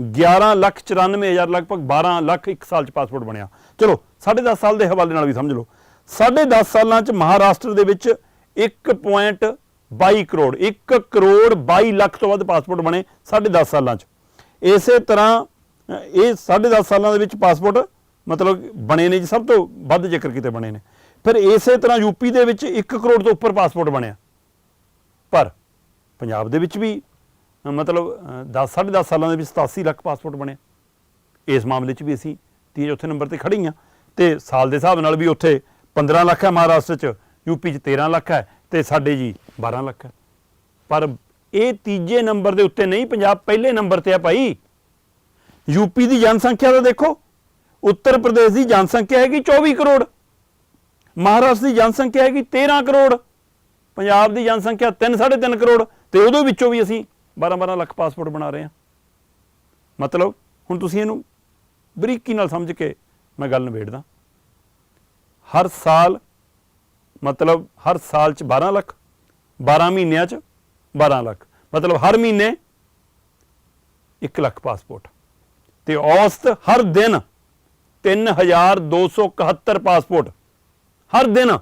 11 ਲੱਖ 94 ਹਜ਼ਾਰ, ਲਗਭਗ 12 ਲੱਖ ਇੱਕ ਸਾਲ ਚ ਪਾਸਪੋਰਟ ਬਣਿਆ। ਚਲੋ 10.5 ਸਾਲ ਦੇ ਹਵਾਲੇ ਨਾਲ ਵੀ ਸਮਝ ਲਓ। 10.5 ਸਾਲਾਂ ਚ ਮਹਾਰਾਸ਼ਟਰ ਦੇ ਵਿੱਚ 1.22 ਕਰੋੜ 1 ਕਰੋੜ 22 ਲੱਖ ਤੋਂ ਵੱਧ ਪਾਸਪੋਰਟ ਬਣੇ 10.5 ਸਾਲਾਂ ਚ। ਇਸੇ ਤਰ੍ਹਾਂ ਇਹ 10.5 ਸਾਲਾਂ ਦੇ ਵਿੱਚ ਪਾਸਪੋਰਟ ਮਤਲਬ ਬਣੇ ਨੇ ਜੀ ਸਭ ਤੋਂ ਵੱਧ ਜ਼ਿਕਰ ਕੀਤੇ ਬਣੇ ਨੇ। ਫਿਰ ਇਸੇ ਤਰ੍ਹਾਂ ਯੂਪੀ ਦੇ ਵਿੱਚ 1 ਕਰੋੜ ਤੋਂ ਉੱਪਰ ਪਾਸਪੋਰਟ ਬਣਿਆ। ਪਰ ਪੰਜਾਬ ਦੇ ਵਿੱਚ ਵੀ ਅ, ਮਤਲਬ 10 10.5 ਸਾਲਾਂ ਦੇ ਵਿੱਚ 87 ਲੱਖ ਪਾਸਪੋਰਟ ਬਣੇ ਇਸ ਮਾਮਲੇ 'ਚ ਵੀ ਅਸੀਂ ਤੀਜੇ ਚੌਥੇ ਨੰਬਰ ਤੇ ਖੜੀ ਹਾਂ ਤੇ ਸਾਲ ਦੇ ਹਿਸਾਬ ਨਾਲ ਵੀ ਉੱਥੇ 15 ਲੱਖ ਹੈ ਮਹਾਰਾਸ਼ਟਰ 'ਚ ਯੂਪੀ 'ਚ 13 ਲੱਖ ਹੈ ਤੇ ਸਾਡੇ ਜੀ 12 ਲੱਖ ਹੈ। ਪਰ ਇਹ ਤੀਜੇ ਨੰਬਰ ਦੇ ਉੱਤੇ ਨਹੀਂ ਪੰਜਾਬ ਪਹਿਲੇ ਨੰਬਰ ਤੇ ਆ ਭਾਈ। ਯੂਪੀ ਦੀ ਜਨਸੰਖਿਆ ਦਾ ਦੇਖੋ, ਉੱਤਰ ਪ੍ਰਦੇਸ਼ ਦੀ ਜਨਸੰਖਿਆ ਹੈਗੀ 24 ਕਰੋੜ, ਮਹਾਰਾਸ਼ਟਰ ਦੀ ਜਨਸੰਖਿਆ ਹੈਗੀ 13 ਕਰੋੜ, ਪੰਜਾਬ ਦੀ ਜਨਸੰਖਿਆ 3 3.5 ਕਰੋੜ, ਤੇ ਉਹਦੇ ਵਿੱਚੋਂ ਵੀ ਅਸੀਂ 12-12 ਲੱਖ ਪਾਸਪੋਰਟ ਬਣਾ ਰਹੇ ਹਾਂ। ਮਤਲਬ ਹੁਣ ਤੁਸੀਂ ਇਹਨੂੰ ਬਰੀਕੀ ਨਾਲ ਸਮਝ ਕੇ ਮੈਂ ਗੱਲ ਨਿਬੇੜਦਾ। ਹਰ ਸਾਲ, ਮਤਲਬ ਹਰ ਸਾਲ ਚ 12 ਲੱਖ 12 ਮਹੀਨਿਆਂ ਚ 12 ਲੱਖ, ਮਤਲਬ ਹਰ ਮਹੀਨੇ 1 ਲੱਖ ਪਾਸਪੋਰਟ ਤੇ ਔਸਤ ਹਰ ਦਿਨ 3271 ਪਾਸਪੋਰਟ। ਹਰ ਦਿਨ।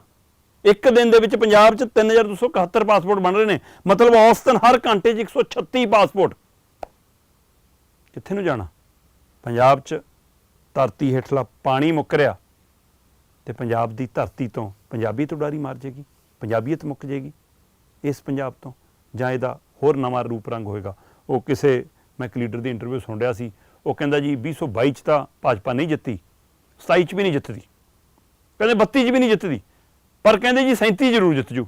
ਇੱਕ ਦਿਨ ਦੇ ਵਿੱਚ ਪੰਜਾਬ 'ਚ 3271 ਪਾਸਪੋਰਟ ਬਣ ਰਹੇ ਨੇ। ਮਤਲਬ ਔਸਤਨ ਹਰ ਘੰਟੇ 'ਚ 136 ਪਾਸਪੋਰਟ। ਕਿੱਥੇ ਨੂੰ ਜਾਣਾ? ਪੰਜਾਬ 'ਚ ਧਰਤੀ ਹੇਠਲਾ ਪਾਣੀ ਮੁੱਕ ਰਿਹਾ ਤੇ ਪੰਜਾਬ ਦੀ ਧਰਤੀ ਤੋਂ ਪੰਜਾਬੀਅਤ ਉਡਾਰੀ ਮਾਰ ਜੇਗੀ, ਪੰਜਾਬੀਅਤ ਮੁੱਕ ਜੇਗੀ ਇਸ ਪੰਜਾਬ ਤੋਂ। ਜਾਂ ਇਹਦਾ ਹੋਰ ਨਵਾਂ ਰੂਪ ਰੰਗ ਹੋਏਗਾ। ਉਹ ਕਿਸੇ, ਮੈਂ ਇੱਕ ਲੀਡਰ ਦੀ ਇੰਟਰਵਿਊ ਸੁਣ ਰਿਹਾ ਸੀ ਉਹ ਕਹਿੰਦਾ ਜੀ 2022 ਚ ਤਾਂ ਭਾਜਪਾ ਨਹੀਂ ਜਿੱਤੀ 27 ਚ ਵੀ ਨਹੀਂ ਜਿੱਤਦੀ। ਕਹਿੰਦੇ 32 ਚ ਵੀ ਨਹੀਂ ਜਿੱਤਦੀ, ਪਰ ਕਹਿੰਦੇ ਜੀ 37 ਜ਼ਰੂਰ ਜਿੱਤ ਜੂ।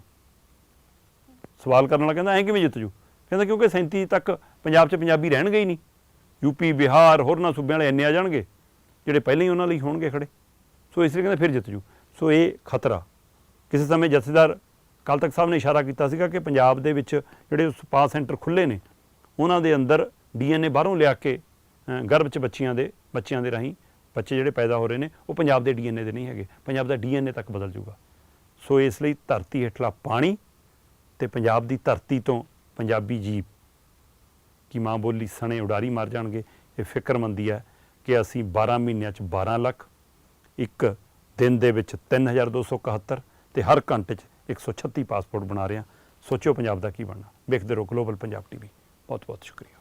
ਸਵਾਲ ਕਰਨ ਵਾਲਾ ਕਹਿੰਦਾ ਐਂ ਕਿਵੇਂ ਜਿੱਤ ਜੂ? ਕਹਿੰਦਾ ਕਿਉਂਕਿ 37 ਤੱਕ ਪੰਜਾਬ 'ਚ ਪੰਜਾਬੀ ਰਹਿਣਗੇ ਹੀ ਨਹੀਂ। ਯੂਪੀ ਬਿਹਾਰ, ਹੋਰਨਾਂ ਸੂਬਿਆਂ ਵਾਲੇ ਇੰਨੇ ਆ ਜਾਣਗੇ, ਜਿਹੜੇ ਪਹਿਲਾਂ ਹੀ ਉਹਨਾਂ ਲਈ ਹੋਣਗੇ ਖੜੇ। ਸੋ ਇਸ ਲਈ ਕਹਿੰਦੇ ਫਿਰ ਜਿੱਤ ਜੂ। ਸੋ ਇਹ ਖਤਰਾ। ਕਿਸੇ ਸਮੇਂ ਜਥੇਦਾਰ ਕੱਲ ਤੱਕ ਸਾਹਿਬ ਨੇ ਇਸ਼ਾਰਾ ਕੀਤਾ ਸੀਗਾ ਕਿ ਪੰਜਾਬ ਦੇ ਵਿੱਚ ਜਿਹੜੇ ਸਪਾ ਸੈਂਟਰ ਖੁੱਲੇ ਨੇ, ਉਹਨਾਂ ਦੇ ਅੰਦਰ ਡੀਐਨਏ ਬਾਹਰੋਂ ਲਿਆ ਕੇ ਗਰਭ 'ਚ ਬੱਚੀਆਂ ਦੇ, ਬੱਚਿਆਂ ਦੇ ਰਾਹੀਂ ਬੱਚੇ ਜਿਹੜੇ ਪੈਦਾ ਹੋ ਰਹੇ ਨੇ, ਉਹ ਪੰਜਾਬ ਦੇ ਡੀਐਨਏ ਦੇ ਨਹੀਂ ਹੈਗੇ। ਪੰਜਾਬ ਦਾ ਡੀਐਨਏ ਤੱਕ ਬਦਲ ਜੂਗਾ ਸੋ ਇਸ ਲਈ ਧਰਤੀ ਹੇਠਲਾ ਪਾਣੀ ਤੇ ਪੰਜਾਬ ਦੀ ਧਰਤੀ ਤੋਂ ਪੰਜਾਬੀ ਜੀਵ ਕੀ ਮਾਂ ਬੋਲੀ ਸਣੇ ਉਡਾਰੀ ਮਾਰ ਜਾਣਗੇ। ਇਹ ਫਿਕਰਮੰਦੀ ਹੈ ਕਿ ਅਸੀਂ 12 ਮਹੀਨਿਆਂ 'ਚ 12 ਲੱਖ, ਇੱਕ ਦਿਨ ਦੇ ਵਿੱਚ 3271 ਤੇ ਹਰ ਘੰਟੇ 'ਚ 136 ਪਾਸਪੋਰਟ ਬਣਾ ਰਹੇ ਹਾਂ। ਸੋਚਿਓ ਪੰਜਾਬ ਦਾ ਕੀ ਬਣਨਾ। ਵੇਖਦੇ ਰਹੋ ਗਲੋਬਲ ਪੰਜਾਬ ਟੀਵੀ ਬਹੁਤ ਬਹੁਤ ਸ਼ੁਕਰੀਆ।